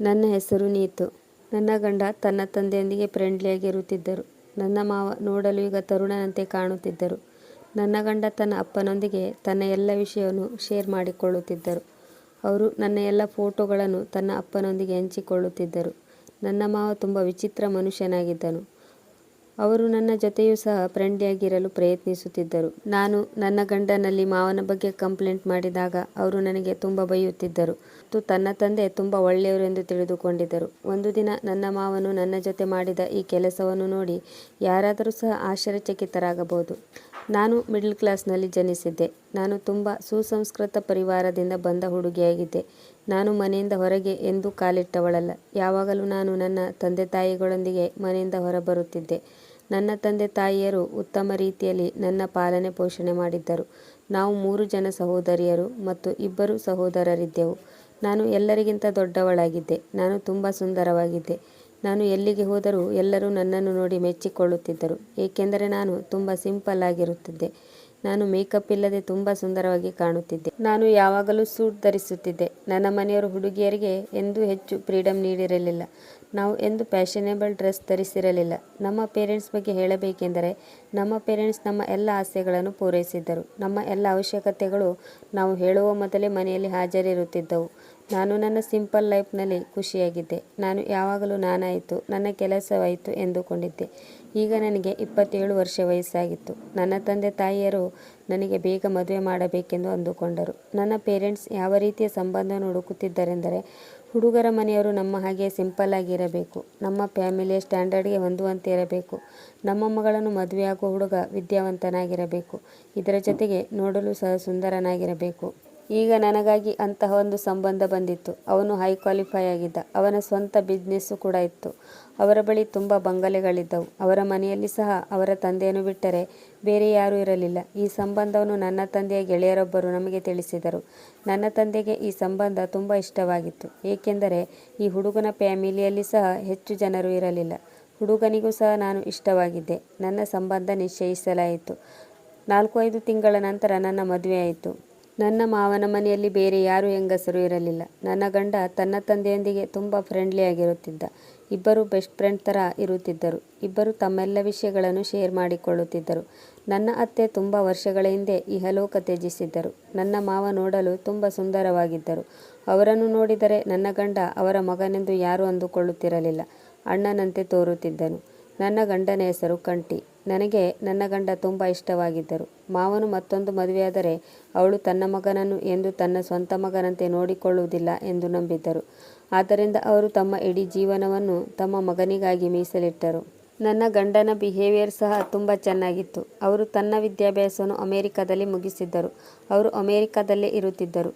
ನನ್ನ ಹೆಸರು ನೀತು. ನನ್ನ ಗಂಡ ತನ್ನ ತಂದೆಯೊಂದಿಗೆ ಫ್ರೆಂಡ್ಲಿಯಾಗಿರುತ್ತಿದ್ದರು ನನ್ನ ಮಾವ ನೋಡಲು ಈಗ ತರುಣನಂತೆ ಕಾಣುತ್ತಿದ್ದರು. ನನ್ನ ಗಂಡ ತನ್ನ ಅಪ್ಪನೊಂದಿಗೆ ತನ್ನ ಎಲ್ಲ ವಿಷಯವನ್ನು ಶೇರ್ ಮಾಡಿಕೊಳ್ಳುತ್ತಿದ್ದರು. ಅವರು ನನ್ನ ಎಲ್ಲ ಫೋಟೋಗಳನ್ನು ತನ್ನ ಅಪ್ಪನೊಂದಿಗೆ ಹಂಚಿಕೊಳ್ಳುತ್ತಿದ್ದರು. ನನ್ನ ಮಾವ ತುಂಬ ವಿಚಿತ್ರ ಮನುಷ್ಯನಾಗಿದ್ದನು. ಅವರು ನನ್ನ ಜೊತೆಯೂ ಸಹ ಫ್ರೆಂಡ್ಲಿಯಾಗಿರಲು ಪ್ರಯತ್ನಿಸುತ್ತಿದ್ದರು. ನಾನು ನನ್ನ ಗಂಡನಲ್ಲಿ ಮಾವನ ಬಗ್ಗೆ ಕಂಪ್ಲೇಂಟ್ ಮಾಡಿದಾಗ ಅವರು ನನಗೆ ತುಂಬ ಬೈಯುತ್ತಿದ್ದರು. ಮತ್ತು ತನ್ನ ತಂದೆ ತುಂಬ ಒಳ್ಳೆಯವರು ಎಂದು ತಿಳಿದುಕೊಂಡಿದ್ದರು. ಒಂದು ದಿನ ನನ್ನ ಮಾವನು ನನ್ನ ಜೊತೆ ಮಾಡಿದ ಈ ಕೆಲಸವನ್ನು ನೋಡಿ ಯಾರಾದರೂ ಸಹ ಆಶ್ಚರ್ಯಚಕಿತರಾಗಬಹುದು. ನಾನು ಮಿಡಲ್ ಕ್ಲಾಸ್ನಲ್ಲಿ ಜನಿಸಿದ್ದೆ. ನಾನು ತುಂಬ ಸುಸಂಸ್ಕೃತ ಪರಿವಾರದಿಂದ ಬಂದ ಹುಡುಗಿಯಾಗಿದ್ದೆ. ನಾನು ಮನೆಯಿಂದ ಹೊರಗೆ ಎಂದೂ ಕಾಲಿಟ್ಟವಳಲ್ಲ. ಯಾವಾಗಲೂ ನಾನು ನನ್ನ ತಂದೆ ತಾಯಿಗಳೊಂದಿಗೆ ಮನೆಯಿಂದ ಹೊರಬರುತ್ತಿದ್ದೆ. ನನ್ನ ತಂದೆ ತಾಯಿಯರು ಉತ್ತಮ ರೀತಿಯಲ್ಲಿ ನನ್ನ ಪಾಲನೆ ಪೋಷಣೆ ಮಾಡಿದ್ದರು. ನಾವು ಮೂರು ಜನ ಸಹೋದರಿಯರು ಮತ್ತು ಇಬ್ಬರು ಸಹೋದರರಿದ್ದೆವು. ನಾನು ಎಲ್ಲರಿಗಿಂತ ದೊಡ್ಡವಳಾಗಿದ್ದೆ. ನಾನು ತುಂಬ ಸುಂದರವಾಗಿದ್ದೆ. ನಾನು ಎಲ್ಲಿಗೆ ಹೋದರೂ ಎಲ್ಲರೂ ನನ್ನನ್ನು ನೋಡಿ ಮೆಚ್ಚಿಕೊಳ್ಳುತ್ತಿದ್ದರು. ಏಕೆಂದರೆ ನಾನು ತುಂಬ ಸಿಂಪಲ್ ಆಗಿರುತ್ತಿದ್ದೆ. ನಾನು ಮೇಕಪ್ ಇಲ್ಲದೆ ತುಂಬ ಸುಂದರವಾಗಿ ಕಾಣುತ್ತಿದ್ದೆ. ನಾನು ಯಾವಾಗಲೂ ಸೂಟ್ ಧರಿಸುತ್ತಿದ್ದೆ. ನನ್ನ ಮನೆಯವರು ಹುಡುಗಿಯರಿಗೆ ಎಂದೂ ಹೆಚ್ಚು ಫ್ರೀಡಮ್ ನೀಡಿರಲಿಲ್ಲ. ನಾವು ಎಂದು ಫ್ಯಾಷನೇಬಲ್ ಡ್ರೆಸ್ ಧರಿಸಿರಲಿಲ್ಲ. ನಮ್ಮ ಪೇರೆಂಟ್ಸ್ ಬಗ್ಗೆ ಹೇಳಬೇಕೆಂದರೆ, ನಮ್ಮ ಪೇರೆಂಟ್ಸ್ ನಮ್ಮ ಎಲ್ಲ ಆಸೆಗಳನ್ನು ಪೂರೈಸಿದ್ದರು. ನಮ್ಮ ಎಲ್ಲ ಅವಶ್ಯಕತೆಗಳು ನಾವು ಹೇಳುವ ಮೊದಲೇ ಮನೆಯಲ್ಲಿ ಹಾಜರಿರುತ್ತಿದ್ದವು. ನಾನು ನನ್ನ ಸಿಂಪಲ್ ಲೈಫ್ನಲ್ಲಿ ಖುಷಿಯಾಗಿದ್ದೆ. ನಾನು ಯಾವಾಗಲೂ ನಾನಾಯಿತು, ನನ್ನ ಕೆಲಸವಾಯಿತು ಎಂದುಕೊಂಡಿದ್ದೆ. ಈಗ ನನಗೆ ಇಪ್ಪತ್ತೇಳು ವರ್ಷ ವಯಸ್ಸಾಗಿತ್ತು. ನನ್ನ ತಂದೆ ತಾಯಿಯರು ನನಗೆ ಬೇಗ ಮದುವೆ ಮಾಡಬೇಕೆಂದು ಅಂದುಕೊಂಡರು. ನನ್ನ ಪೇರೆಂಟ್ಸ್ ಯಾವ ರೀತಿಯ ಸಂಬಂಧವನ್ನು ಹುಡುಕುತ್ತಿದ್ದರೆಂದರೆ, ಹುಡುಗರ ಮನೆಯವರು ನಮ್ಮ ಹಾಗೆ ಸಿಂಪಲ್ ಆಗಿರಬೇಕು. ನಮ್ಮ ಫ್ಯಾಮಿಲಿಯ ಸ್ಟ್ಯಾಂಡರ್ಡ್ಗೆ ಹೊಂದುವಂತೆ ಇರಬೇಕು. ನಮ್ಮ ಮಗಳನ್ನು ಮದುವೆಯಾಗುವ ಹುಡುಗ ವಿದ್ಯಾವಂತನಾಗಿರಬೇಕು. ಇದರ ಜೊತೆಗೆ ನೋಡಲು ಸಹ ಸುಂದರನಾಗಿರಬೇಕು. ಈಗ ನನಗಾಗಿ ಅಂತಹ ಒಂದು ಸಂಬಂಧ ಬಂದಿತ್ತು. ಅವನು ಹೈ ಕ್ವಾಲಿಫೈ ಆಗಿದ್ದ. ಅವನ ಸ್ವಂತ ಬಿಸ್ನೆಸ್ಸು ಕೂಡ ಇತ್ತು. ಅವರ ಬಳಿ ತುಂಬ ಬಂಗಲೆಗಳಿದ್ದವು. ಅವರ ಮನೆಯಲ್ಲಿ ಸಹ ಅವರ ತಂದೆಯನ್ನು ಬಿಟ್ಟರೆ ಬೇರೆ ಯಾರೂ ಇರಲಿಲ್ಲ. ಈ ಸಂಬಂಧವನ್ನು ನನ್ನ ತಂದೆಯ ಗೆಳೆಯರೊಬ್ಬರು ನಮಗೆ ತಿಳಿಸಿದರು. ನನ್ನ ತಂದೆಗೆ ಈ ಸಂಬಂಧ ತುಂಬ ಇಷ್ಟವಾಗಿತ್ತು. ಏಕೆಂದರೆ ಈ ಹುಡುಗನ ಫ್ಯಾಮಿಲಿಯಲ್ಲಿ ಸಹ ಹೆಚ್ಚು ಜನರು ಇರಲಿಲ್ಲ. ಹುಡುಗನಿಗೂ ಸಹ ನಾನು ಇಷ್ಟವಾಗಿದ್ದೆ. ನನ್ನ ಸಂಬಂಧ ನಿಶ್ಚಯಿಸಲಾಯಿತು. ನಾಲ್ಕು, ಐದು ತಿಂಗಳ ನಂತರ ನನ್ನ ಮದುವೆಯಾಯಿತು. ನನ್ನ ಮಾವನ ಮನೆಯಲ್ಲಿ ಬೇರೆ ಯಾರೂ ಹೆಂಗಸರು ಇರಲಿಲ್ಲ. ನನ್ನ ಗಂಡ ತನ್ನ ತಂದೆಯೊಂದಿಗೆ ತುಂಬ ಫ್ರೆಂಡ್ಲಿ ಆಗಿರುತ್ತಿದ್ದ. ಇಬ್ಬರು ಬೆಸ್ಟ್ ಫ್ರೆಂಡ್ ಥರ ಇರುತ್ತಿದ್ದರು. ಇಬ್ಬರು ತಮ್ಮೆಲ್ಲ ವಿಷಯಗಳನ್ನು ಶೇರ್ ಮಾಡಿಕೊಳ್ಳುತ್ತಿದ್ದರು. ನನ್ನ ಅತ್ತೆ ತುಂಬ ವರ್ಷಗಳ ಹಿಂದೆ ಇಹಲೋಕ ತ್ಯಜಿಸಿದ್ದರು. ನನ್ನ ಮಾವ ನೋಡಲು ತುಂಬ ಸುಂದರವಾಗಿದ್ದರು. ಅವರನ್ನು ನೋಡಿದರೆ ನನ್ನ ಗಂಡ ಅವರ ಮಗನೆಂದು ಯಾರೂ ಅಂದುಕೊಳ್ಳುತ್ತಿರಲಿಲ್ಲ. ಅಣ್ಣನಂತೆ ತೋರುತ್ತಿದ್ದನು. ನನ್ನ ಗಂಡನ ಹೆಸರು ಕಂಟಿ ನನಗೆ ನನ್ನ ಗಂಡ ತುಂಬ ಇಷ್ಟವಾಗಿದ್ದರು. ಮಾವನು ಮತ್ತೊಂದು ಮದುವೆಯಾದರೆ ಅವಳು ತನ್ನ ಮಗನನ್ನು ಎಂದು ತನ್ನ ಸ್ವಂತ ಮಗನಂತೆ ನೋಡಿಕೊಳ್ಳುವುದಿಲ್ಲ ಎಂದು ನಂಬಿದ್ದರು. ಆದ್ದರಿಂದ ಅವರು ತಮ್ಮ ಇಡೀ ಜೀವನವನ್ನು ತಮ್ಮ ಮಗನಿಗಾಗಿ ಮೀಸಲಿಟ್ಟರು. ನನ್ನ ಗಂಡನ ಬಿಹೇವಿಯರ್ ಸಹ ತುಂಬ ಚೆನ್ನಾಗಿತ್ತು. ಅವರು ತನ್ನ ವಿದ್ಯಾಭ್ಯಾಸವನ್ನು ಅಮೆರಿಕದಲ್ಲಿ ಮುಗಿಸಿದ್ದರು. ಅವರು ಅಮೆರಿಕದಲ್ಲೇ ಇರುತ್ತಿದ್ದರು.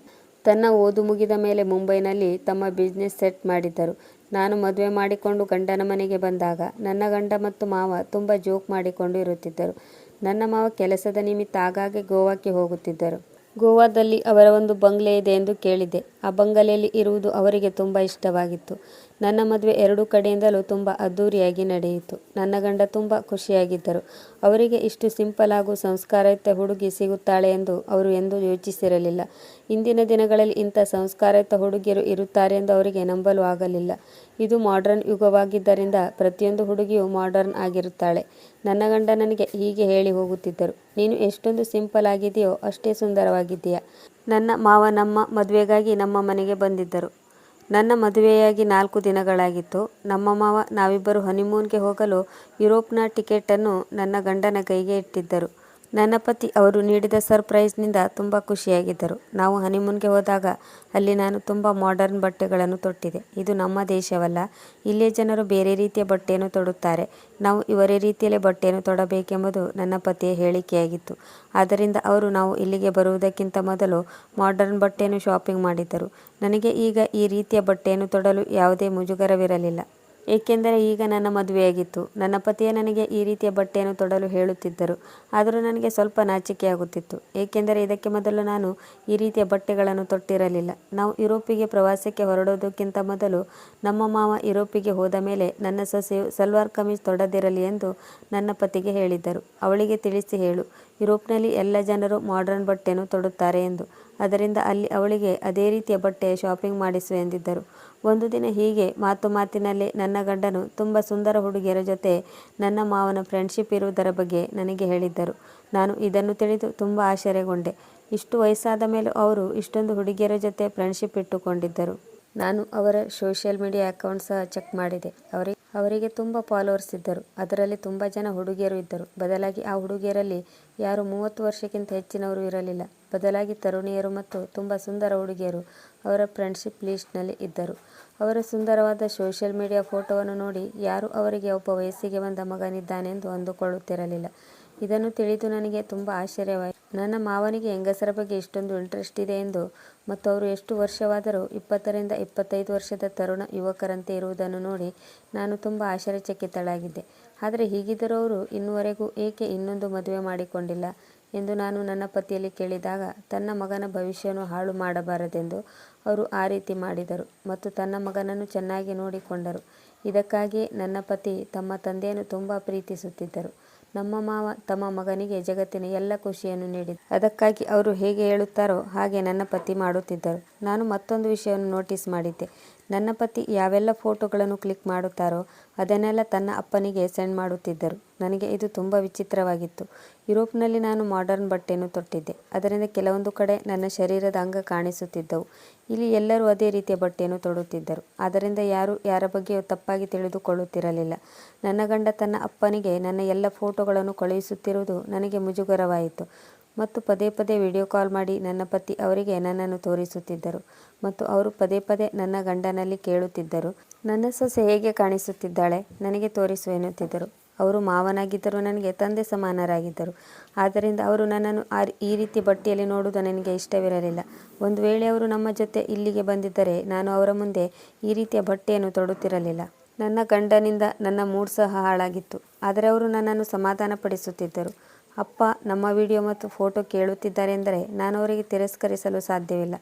ತನ್ನ ಓದು ಮುಗಿದ ಮೇಲೆ ಮುಂಬೈನಲ್ಲಿ ತಮ್ಮ ಬಿಸ್ನೆಸ್ ಸೆಟ್ ಮಾಡಿದ್ದರು. ನಾನು ಮದುವೆ ಮಾಡಿಕೊಂಡು ಗಂಡನ ಮನೆಗೆ ಬಂದಾಗ ನನ್ನ ಗಂಡ ಮತ್ತು ಮಾವ ತುಂಬ ಜೋಕ್ ಮಾಡಿಕೊಂಡು ಇರುತ್ತಿದ್ದರು. ನನ್ನ ಮಾವ ಕೆಲಸದ ನಿಮಿತ್ತ ಆಗಾಗ್ಗೆ ಗೋವಾಕ್ಕೆ ಹೋಗುತ್ತಿದ್ದರು. ಗೋವಾದಲ್ಲಿ ಅವರ ಒಂದು ಬಂಗ್ಲೆ ಇದೆ ಎಂದು ಕೇಳಿದೆ ಆ ಬಂಗಲೆಯಲ್ಲಿ ಇರುವುದು ಅವರಿಗೆ ತುಂಬ ಇಷ್ಟವಾಗಿತ್ತು. ನನ್ನ ಮದುವೆ ಎರಡು ಕಡೆಯಿಂದಲೂ ತುಂಬ ಅದ್ಧೂರಿಯಾಗಿ ನಡೆಯಿತು. ನನ್ನ ಗಂಡ ತುಂಬ ಖುಷಿಯಾಗಿದ್ದರು. ಅವರಿಗೆ ಇಷ್ಟು ಸಿಂಪಲ್ ಹಾಗೂ ಸಂಸ್ಕಾರಯುತ ಹುಡುಗಿ ಸಿಗುತ್ತಾಳೆ ಎಂದು ಅವರು ಎಂದೂ ಯೋಚಿಸಿರಲಿಲ್ಲ. ಇಂದಿನ ದಿನಗಳಲ್ಲಿ ಇಂಥ ಸಂಸ್ಕಾರಯುತ ಹುಡುಗಿಯರು ಇರುತ್ತಾರೆ ಎಂದು ಅವರಿಗೆ ನಂಬಲು ಆಗಲಿಲ್ಲ. ಇದು ಮಾಡರ್ನ್ ಯುಗವಾಗಿದ್ದರಿಂದ ಪ್ರತಿಯೊಂದು ಹುಡುಗಿಯೂ ಮಾಡರ್ನ್ ಆಗಿರುತ್ತಾಳೆ. ನನ್ನ ಗಂಡ ನನಗೆ ಹೀಗೆ ಹೇಳಿ ಹೋಗುತ್ತಿದ್ದರು. ನೀನು ಎಷ್ಟೊಂದು ಸಿಂಪಲ್ ಆಗಿದೆಯೋ ಅಷ್ಟೇ ಸುಂದರವಾಗಿದ್ದೀಯಾ? ನನ್ನ ಮಾವ ನಮ್ಮ ಮದುವೆಗಾಗಿ ನಮ್ಮ ಮನೆಗೆ ಬಂದಿದ್ದರು. ನನ್ನ ಮದುವೆಯಾಗಿ ನಾಲ್ಕು ದಿನಗಳಾಗಿತ್ತು. ನಮ್ಮ ಮಾವ ನಾವಿಬ್ಬರು ಹನಿಮೂನ್ಗೆ ಹೋಗಲು ಯುರೋಪ್ನ ಟಿಕೆಟನ್ನು ನನ್ನ ಗಂಡನ ಕೈಗೆ ಇಟ್ಟಿದ್ದರು. ನನ್ನ ಪತಿ ಅವರು ನೀಡಿದ ಸರ್ಪ್ರೈಸ್ನಿಂದ ತುಂಬ ಖುಷಿಯಾಗಿದ್ದರು. ನಾವು ಹನಿಮೂನ್ಗೆ ಹೋದಾಗ ಅಲ್ಲಿ ನಾನು ತುಂಬ ಮಾಡರ್ನ್ ಬಟ್ಟೆಗಳನ್ನು ತೊಟ್ಟಿದೆ. ಇದು ನಮ್ಮ ದೇಶವಲ್ಲ. ಇಲ್ಲಿಯ ಜನರು ಬೇರೆ ರೀತಿಯ ಬಟ್ಟೆಯನ್ನು ತೊಡುತ್ತಾರೆ. ನಾವು ಇವರೇ ರೀತಿಯಲ್ಲಿ ಬಟ್ಟೆಯನ್ನು ತೊಡಬೇಕೆಂಬುದು ನನ್ನ ಪತಿಯ ಹೇಳಿಕೆಯಾಗಿತ್ತು. ಆದ್ದರಿಂದ ಅವರು ನಾವು ಇಲ್ಲಿಗೆ ಬರುವುದಕ್ಕಿಂತ ಮೊದಲು ಮಾಡರ್ನ್ ಬಟ್ಟೆಯನ್ನು ಶಾಪಿಂಗ್ ಮಾಡಿದ್ದರು. ನನಗೆ ಈಗ ಈ ರೀತಿಯ ಬಟ್ಟೆಯನ್ನು ತೊಡಲು ಯಾವುದೇ ಮುಜುಗರವಿರಲಿಲ್ಲ. ಏಕೆಂದರೆ ಈಗ ನನ್ನ ಮದುವೆಯಾಗಿತ್ತು. ನನ್ನ ಪತಿಯೇ ನನಗೆ ಈ ರೀತಿಯ ಬಟ್ಟೆಯನ್ನು ತೊಡಲು ಹೇಳುತ್ತಿದ್ದರು. ಆದರೂ ನನಗೆ ಸ್ವಲ್ಪ ನಾಚಿಕೆಯಾಗುತ್ತಿತ್ತು. ಏಕೆಂದರೆ ಇದಕ್ಕೆ ಮೊದಲು ನಾನು ಈ ರೀತಿಯ ಬಟ್ಟೆಗಳನ್ನು ತೊಟ್ಟಿರಲಿಲ್ಲ. ನಾವು ಯುರೋಪಿಗೆ ಪ್ರವಾಸಕ್ಕೆ ಹೊರಡೋದಕ್ಕಿಂತ ಮೊದಲು ನಮ್ಮ ಮಾವ ಯುರೋಪಿಗೆ ಹೋದ ಮೇಲೆ ನನ್ನ ಸೊಸೆಯು ಸಲ್ವಾರ್ ಕಮೀಜ್ ತೊಡದಿರಲಿ ಎಂದು ನನ್ನ ಪತಿಗೆ ಹೇಳಿದ್ದರು. ಅವಳಿಗೆ ತಿಳಿಸಿ ಹೇಳು, ಯುರೋಪ್ನಲ್ಲಿ ಎಲ್ಲ ಜನರು ಮಾಡರ್ನ್ ಬಟ್ಟೆಯನ್ನು ತೊಡುತ್ತಾರೆ ಎಂದು. ಅದರಿಂದ ಅಲ್ಲಿ ಅವಳಿಗೆ ಅದೇ ರೀತಿಯ ಬಟ್ಟೆಯ ಶಾಪಿಂಗ್ ಮಾಡಿಸು ಎಂದಿದ್ದರು. ಒಂದು ದಿನ ಹೀಗೆ ಮಾತು ಮಾತಿನಲ್ಲಿ ನನ್ನ ಗಂಡನು ತುಂಬ ಸುಂದರ ಹುಡುಗಿಯರ ಜೊತೆ ನನ್ನ ಮಾವನ ಫ್ರೆಂಡ್ಶಿಪ್ ಇರುವುದರ ಬಗ್ಗೆ ನನಗೆ ಹೇಳಿದ್ದರು. ನಾನು ಇದನ್ನು ತಿಳಿದು ತುಂಬ ಆಶ್ಚರ್ಯಗೊಂಡೆ. ಇಷ್ಟು ವಯಸ್ಸಾದ ಮೇಲೂ ಅವರು ಇಷ್ಟೊಂದು ಹುಡುಗಿಯರ ಜೊತೆ ಫ್ರೆಂಡ್ಶಿಪ್ ಇಟ್ಟುಕೊಂಡಿದ್ದರು. ನಾನು ಅವರ ಸೋಷಿಯಲ್ ಮೀಡಿಯಾ ಅಕೌಂಟ್ ಸಹ ಚೆಕ್ ಮಾಡಿದೆ. ಅವರಿಗೆ ಅವರಿಗೆ ತುಂಬ ಫಾಲೋವರ್ಸ್ ಇದ್ದರು. ಅದರಲ್ಲಿ ತುಂಬ ಜನ ಹುಡುಗಿಯರು ಇದ್ದರು. ಬದಲಾಗಿ ಆ ಹುಡುಗಿಯರಲ್ಲಿ ಯಾರು ಮೂವತ್ತು ವರ್ಷಕ್ಕಿಂತ ಹೆಚ್ಚಿನವರು ಇರಲಿಲ್ಲ. ಬದಲಾಗಿ ತರುಣಿಯರು ಮತ್ತು ತುಂಬ ಸುಂದರ ಹುಡುಗಿಯರು ಅವರ ಫ್ರೆಂಡ್ಶಿಪ್ ಲೀಸ್ಟ್ನಲ್ಲಿ ಇದ್ದರು. ಅವರ ಸುಂದರವಾದ ಸೋಷಿಯಲ್ ಮೀಡಿಯಾ ಫೋಟೋವನ್ನು ನೋಡಿ ಯಾರು ಅವರಿಗೆ ಒಬ್ಬ ವಯಸ್ಸಿಗೆ ಬಂದ ಮಗನಿದ್ದಾನೆಂದು ಅಂದುಕೊಳ್ಳುತ್ತಿರಲಿಲ್ಲ. ಇದನ್ನು ತಿಳಿದು ನನಗೆ ತುಂಬ ಆಶ್ಚರ್ಯವಾಯಿತು. ನನ್ನ ಮಾವನಿಗೆ ಹೆಂಗಸರ ಬಗ್ಗೆ ಇಷ್ಟೊಂದು ಇಂಟ್ರೆಸ್ಟ್ ಇದೆ ಎಂದು ಮತ್ತು ಅವರು ಎಷ್ಟು ವರ್ಷವಾದರೂ ಇಪ್ಪತ್ತರಿಂದ ಇಪ್ಪತ್ತೈದು ವರ್ಷದ ತರುಣ ಯುವಕರಂತೆ ಇರುವುದನ್ನು ನೋಡಿ ನಾನು ತುಂಬ ಆಶ್ಚರ್ಯಚಕಿತಳಾಗಿದ್ದೆ. ಆದರೆ ಹೀಗಿದ್ದರೂ ಅವರು ಇನ್ನುವರೆಗೂ ಏಕೆ ಇನ್ನೊಂದು ಮದುವೆ ಮಾಡಿಕೊಂಡಿಲ್ಲ? ಎಂದು ನಾನು ನನ್ನ ಪತಿಯಲ್ಲಿ ಕೇಳಿದಾಗ, ತನ್ನ ಮಗನ ಭವಿಷ್ಯವನ್ನು ಹಾಳು ಮಾಡಬಾರದೆಂದು ಅವರು ಆ ರೀತಿ ಮಾಡಿದರು ಮತ್ತು ತನ್ನ ಮಗನನ್ನು ಚೆನ್ನಾಗಿ ನೋಡಿಕೊಂಡರು. ಇದಕ್ಕಾಗಿ ನನ್ನ ಪತಿ ತಮ್ಮ ತಂದೆಯನ್ನು ತುಂಬ ಪ್ರೀತಿಸುತ್ತಿದ್ದರು. ನಮ್ಮ ಮಾವ ತಮ್ಮ ಮಗನಿಗೆ ಜಗತ್ತಿನ ಎಲ್ಲ ಖುಷಿಯನ್ನು ನೀಡಿದ ಅದಕ್ಕಾಗಿ ಅವರು ಹೇಗೆ ಹೇಳುತ್ತಾರೋ ಹಾಗೆ ನನ್ನ ಪತಿ ಮಾಡುತ್ತಿದ್ದರು. ನಾನು ಮತ್ತೊಂದು ವಿಷಯವನ್ನು ನೋಟಿಸ್ ಮಾಡಿದ್ದೆ. ನನ್ನ ಪತಿ ಯಾವೆಲ್ಲ ಫೋಟೋಗಳನ್ನು ಕ್ಲಿಕ್ ಮಾಡುತ್ತಾರೋ ಅದನ್ನೆಲ್ಲ ತನ್ನ ಅಪ್ಪನಿಗೆ ಸೆಂಡ್ ಮಾಡುತ್ತಿದ್ದರು. ನನಗೆ ಇದು ತುಂಬ ವಿಚಿತ್ರವಾಗಿತ್ತು. ಯುರೋಪ್ನಲ್ಲಿ ನಾನು ಮಾಡರ್ನ್ ಬಟ್ಟೆಯನ್ನು ತೊಟ್ಟಿದ್ದೆ. ಅದರಿಂದ ಕೆಲವೊಂದು ಕಡೆ ನನ್ನ ಶರೀರದ ಅಂಗ ಕಾಣಿಸುತ್ತಿದ್ದವು. ಇಲ್ಲಿ ಎಲ್ಲರೂ ಅದೇ ರೀತಿಯ ಬಟ್ಟೆಯನ್ನು ತೊಡುತ್ತಿದ್ದರು. ಆದ್ದರಿಂದ ಯಾರು ಯಾರ ಬಗ್ಗೆಯೂ ತಪ್ಪಾಗಿ ತಿಳಿದುಕೊಳ್ಳುತ್ತಿರಲಿಲ್ಲ. ನನ್ನ ಗಂಡ ತನ್ನ ಅಪ್ಪನಿಗೆ ನನ್ನ ಎಲ್ಲ ಫೋಟೋಗಳನ್ನು ಕಳುಹಿಸುತ್ತಿರುವುದು ನನಗೆ ಮುಜುಗರವಾಯಿತು. ಮತ್ತು ಪದೇ ಪದೇ ವಿಡಿಯೋ ಕಾಲ್ ಮಾಡಿ ನನ್ನ ಪತಿ ಅವರಿಗೆ ನನ್ನನ್ನು ತೋರಿಸುತ್ತಿದ್ದರು. ಮತ್ತು ಅವರು ಪದೇ ಪದೇ ನನ್ನ ಗಂಡನಲ್ಲಿ ಕೇಳುತ್ತಿದ್ದರು. ನನ್ನ ಸೊಸೆ ಹೇಗೆ ಕಾಣಿಸುತ್ತಿದ್ದಾಳೆ ನನಗೆ ತೋರಿಸು ಎನ್ನುತ್ತಿದ್ದರು. ಅವರು ಮಾವನಾಗಿದ್ದರು ನನಗೆ ತಂದೆ ಸಮಾನರಾಗಿದ್ದರು. ಆದ್ದರಿಂದ ಅವರು ನನ್ನನ್ನು ಆ ಈ ರೀತಿ ಬಟ್ಟೆಯಲ್ಲಿ ನೋಡುವುದು ನನಗೆ ಇಷ್ಟವಿರಲಿಲ್ಲ. ಒಂದು ವೇಳೆ ಅವರು ನಮ್ಮ ಜೊತೆ ಇಲ್ಲಿಗೆ ಬಂದಿದ್ದರೆ ನಾನು ಅವರ ಮುಂದೆ ಈ ರೀತಿಯ ಬಟ್ಟೆಯನ್ನು ತೊಡುತ್ತಿರಲಿಲ್ಲ. ನನ್ನ ಗಂಡನಿಂದ ನನ್ನ ಮೂಡ್ ಸಹ ಹಾಳಾಗಿತ್ತು. ಆದರೆ ಅವರು ನನ್ನನ್ನು ಸಮಾಧಾನಪಡಿಸುತ್ತಿದ್ದರು. ಅಪ್ಪ, ನಮ್ಮ ವಿಡಿಯೋ ಮತ್ತು ಫೋಟೋ ಕೇಳುತ್ತಿದ್ದಾರೆ ಎಂದರೆ ನಾನು ಅವರಿಗೆ ತಿರಸ್ಕರಿಸಲು ಸಾಧ್ಯವಿಲ್ಲ.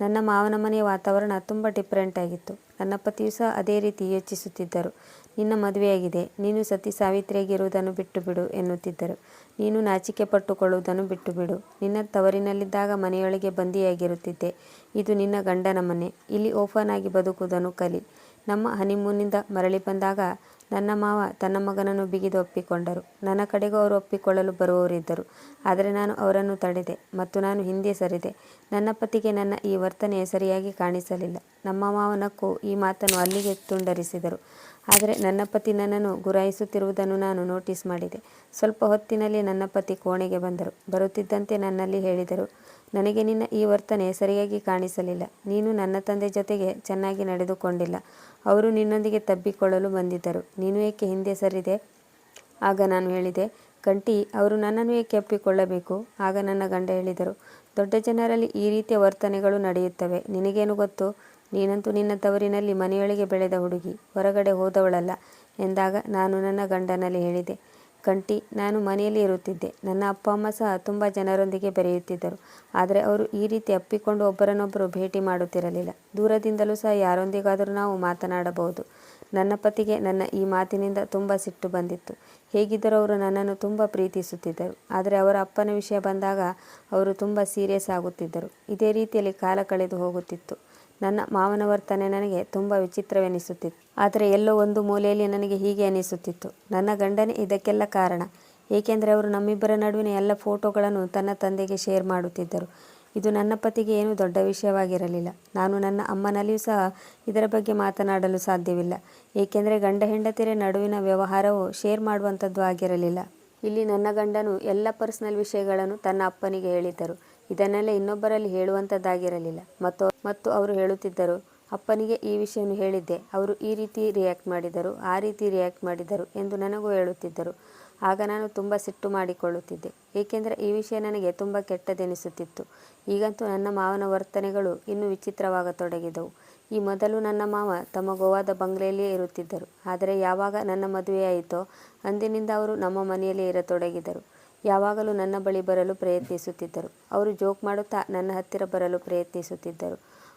ನನ್ನ ಮಾವನ ಮನೆಯ ವಾತಾವರಣ ತುಂಬ ಡಿಫ್ರೆಂಟ್ ಆಗಿತ್ತು. ನನ್ನ ಪತಿಯು ಸಹ ಅದೇ ರೀತಿ ಯೋಚಿಸುತ್ತಿದ್ದರು. ನಿನ್ನ ಮದುವೆಯಾಗಿದೆ. ನೀನು ಸತಿ ಸಾವಿತ್ರಿಯಾಗಿರುವುದನ್ನು ಬಿಟ್ಟು ಬಿಡು ಎನ್ನುತ್ತಿದ್ದರು. ನೀನು ನಾಚಿಕೆ ಪಟ್ಟುಕೊಳ್ಳುವುದನ್ನು ಬಿಟ್ಟು ಬಿಡು ನಿನ್ನ ತವರಿನಲ್ಲಿದ್ದಾಗ ಮನೆಯೊಳಗೆ ಬಂದಿಯಾಗಿರುತ್ತಿದ್ದೆ. ಇದು ನಿನ್ನ ಗಂಡನ ಮನೆ. ಇಲ್ಲಿ ಓಪನ್ ಆಗಿ ಬದುಕುವುದನ್ನು ಕಲಿ. ನಮ್ಮ ಹನಿಮೂನಿಂದ ಮರಳಿ ಬಂದಾಗ ನನ್ನ ಮಾವ ತನ್ನ ಮಗನನ್ನು ಬಿಗಿದು ಒಪ್ಪಿಕೊಂಡರು. ನನ್ನ ಕಡೆಗೂ ಅವರು ಒಪ್ಪಿಕೊಳ್ಳಲು ಬರುವವರಿದ್ದರು. ಆದರೆ ನಾನು ಅವರನ್ನು ತಡೆದೆ ಮತ್ತು ನಾನು ಹಿಂದೆ ಸರಿದೆ. ನನ್ನ ಪತಿಗೆ ನನ್ನ ಈ ವರ್ತನೆ ಸರಿಯಾಗಿ ಕಾಣಿಸಲಿಲ್ಲ. ನಮ್ಮ ಮಾವನಕ್ಕೂ ಈ ಮಾತನ್ನು ಅಲ್ಲಿಗೆ ತುಂಡರಿಸಿದರು. ಆದರೆ ನನ್ನ ಪತಿ ನನ್ನನ್ನು ಗುರಾಯಿಸುತ್ತಿರುವುದನ್ನು ನಾನು ನೋಟಿಸ್ ಮಾಡಿದೆ. ಸ್ವಲ್ಪ ಹೊತ್ತಿನಲ್ಲಿ ನನ್ನ ಪತಿ ಕೋಣೆಗೆ ಬಂದರು. ಬರುತ್ತಿದ್ದಂತೆ ನನ್ನಲ್ಲಿ ಹೇಳಿದರು, ನನಗೆ ನಿನ್ನ ಈ ವರ್ತನೆ ಸರಿಯಾಗಿ ಕಾಣಿಸಲಿಲ್ಲ. ನೀನು ನನ್ನ ತಂದೆ ಜೊತೆಗೆ ಚೆನ್ನಾಗಿ ನಡೆದುಕೊಂಡಿಲ್ಲ. ಅವರು ನಿನ್ನೊಂದಿಗೆ ತಬ್ಬಿಕೊಳ್ಳಲು ಬಂದಿದ್ದರು. ನೀನು ಏಕೆ ಹಿಂದೆ ಸರಿದೆ? ಆಗ ನಾನು ಹೇಳಿದೆ ಕಂಟಿ ಅವರು ನನ್ನನ್ನು ಏಕೆ ಒಪ್ಪಿಕೊಳ್ಳಬೇಕು? ಆಗ ನನ್ನ ಗಂಡ ಹೇಳಿದರು, ದೊಡ್ಡ ಜನರಲ್ಲಿ ಈ ರೀತಿಯ ವರ್ತನೆಗಳು ನಡೆಯುತ್ತವೆ. ನಿನಗೇನು ಗೊತ್ತು? ನೀನಂತೂ ನಿನ್ನ ತವರಿನಲ್ಲಿ ಮನೆಯೊಳಗೆ ಬೆಳೆದ ಹುಡುಗಿ, ಹೊರಗಡೆ ಹೋದವಳಲ್ಲ. ಎಂದಾಗ ನಾನು ನನ್ನ ಗಂಡನಲ್ಲಿ ಹೇಳಿದೆ ಕಂಟಿ ನಾನು ಮನೆಯಲ್ಲಿ ಇರುತ್ತಿದ್ದೆ. ನನ್ನ ಅಪ್ಪ ಅಮ್ಮ ಸಹ ತುಂಬ ಜನರೊಂದಿಗೆ ಬೆರೆಯುತ್ತಿದ್ದರು. ಆದರೆ ಅವರು ಈ ರೀತಿ ಅಪ್ಪಿಕೊಂಡು ಒಬ್ಬರನ್ನೊಬ್ಬರು ಭೇಟಿ ಮಾಡುತ್ತಿರಲಿಲ್ಲ. ದೂರದಿಂದಲೂ ಸಹ ಯಾರೊಂದಿಗಾದರೂ ನಾವು ಮಾತನಾಡಬಹುದು. ನನ್ನ ಪತಿಗೆ ನನ್ನ ಈ ಮಾತಿನಿಂದ ತುಂಬ ಸಿಟ್ಟು ಬಂದಿತ್ತು. ಹೇಗಿದ್ದರೂ ಅವರು ನನ್ನನ್ನು ತುಂಬ ಪ್ರೀತಿಸುತ್ತಿದ್ದರು. ಆದರೆ ಅವರ ಅಪ್ಪನ ವಿಷಯ ಬಂದಾಗ ಅವರು ತುಂಬ ಸೀರಿಯಸ್ ಆಗುತ್ತಿದ್ದರು. ಇದೇ ರೀತಿಯಲ್ಲಿ ಕಾಲ ಕಳೆದು ಹೋಗುತ್ತಿತ್ತು. ನನ್ನ ಮಾವನ ವರ್ತನೆ ನನಗೆ ತುಂಬ ವಿಚಿತ್ರವೆನಿಸುತ್ತಿತ್ತು. ಆದರೆ ಎಲ್ಲೋ ಒಂದು ಮೂಲೆಯಲ್ಲಿ ನನಗೆ ಹೀಗೆ ಅನಿಸುತ್ತಿತ್ತು. ನನ್ನ ಗಂಡನೇ ಇದಕ್ಕೆಲ್ಲ ಕಾರಣ. ಏಕೆಂದರೆ ಅವರು ನಮ್ಮಿಬ್ಬರ ನಡುವಿನ ಎಲ್ಲ ಫೋಟೋಗಳನ್ನು ತನ್ನ ತಂದೆಗೆ ಶೇರ್ ಮಾಡುತ್ತಿದ್ದರು. ಇದು ನನ್ನ ಪತಿಗೆ ಏನು ದೊಡ್ಡ ವಿಷಯವಾಗಿರಲಿಲ್ಲ. ನಾನು ನನ್ನ ಅಮ್ಮನಲ್ಲಿಯೂ ಸಹ ಇದರ ಬಗ್ಗೆ ಮಾತನಾಡಲು ಸಾಧ್ಯವಿಲ್ಲ. ಏಕೆಂದರೆ ಗಂಡ ಹೆಂಡತಿರ ನಡುವಿನ ವ್ಯವಹಾರವು ಶೇರ್ ಮಾಡುವಂಥದ್ದು ಆಗಿರಲಿಲ್ಲ. ಇಲ್ಲಿ ನನ್ನ ಗಂಡನು ಎಲ್ಲ ಪರ್ಸನಲ್ ವಿಷಯಗಳನ್ನು ತನ್ನ ಅಪ್ಪನಿಗೆ ಹೇಳಿದ್ದರು. ಇದನ್ನೆಲ್ಲ ಇನ್ನೊಬ್ಬರಲ್ಲಿ ಹೇಳುವಂಥದ್ದಾಗಿರಲಿಲ್ಲ ಮತ್ತು ಮತ್ತು ಅವರು ಹೇಳುತ್ತಿದ್ದರು, ಅಪ್ಪನಿಗೆ ಈ ವಿಷಯವನ್ನು ಹೇಳಿದ್ದೆ. ಅವರು ಈ ರೀತಿ ರಿಯಾಕ್ಟ್ ಮಾಡಿದರು, ಆ ರೀತಿ ರಿಯಾಕ್ಟ್ ಮಾಡಿದರು ಎಂದು ನನಗೂ ಹೇಳುತ್ತಿದ್ದರು. ಆಗ ನಾನು ತುಂಬ ಸಿಟ್ಟು ಮಾಡಿಕೊಳ್ಳುತ್ತಿದ್ದೆ. ಏಕೆಂದರೆ ಈ ವಿಷಯ ನನಗೆ ತುಂಬ ಕೆಟ್ಟದೆನಿಸುತ್ತಿತ್ತು ಈಗಂತೂ ನನ್ನ ಮಾವನ ವರ್ತನೆಗಳು ಇನ್ನೂ ವಿಚಿತ್ರವಾಗತೊಡಗಿದವು. ಈ ಮೊದಲು ನನ್ನ ಮಾವ ತಮ್ಮ ಗೋವಾದ ಬಂಗ್ಲೆಯಲ್ಲಿಯೇ ಇರುತ್ತಿದ್ದರು. ಆದರೆ ಯಾವಾಗ ನನ್ನ ಮದುವೆಯಾಯಿತೋ, ಅಂದಿನಿಂದ ಅವರು ನಮ್ಮ ಮನೆಯಲ್ಲಿ ಇರತೊಡಗಿದರು. ಯಾವಾಗಲೂ ನನ್ನ ಬಳಿ ಬರಲು ಪ್ರಯತ್ನಿಸುತ್ತಿದ್ದರು. ಅವರು ಜೋಕ್ ಮಾಡುತ್ತಾ ನನ್ನ ಹತ್ತಿರ ಬರಲು ಪ್ರಯತ್ನಿಸುತ್ತಿದ್ದರು.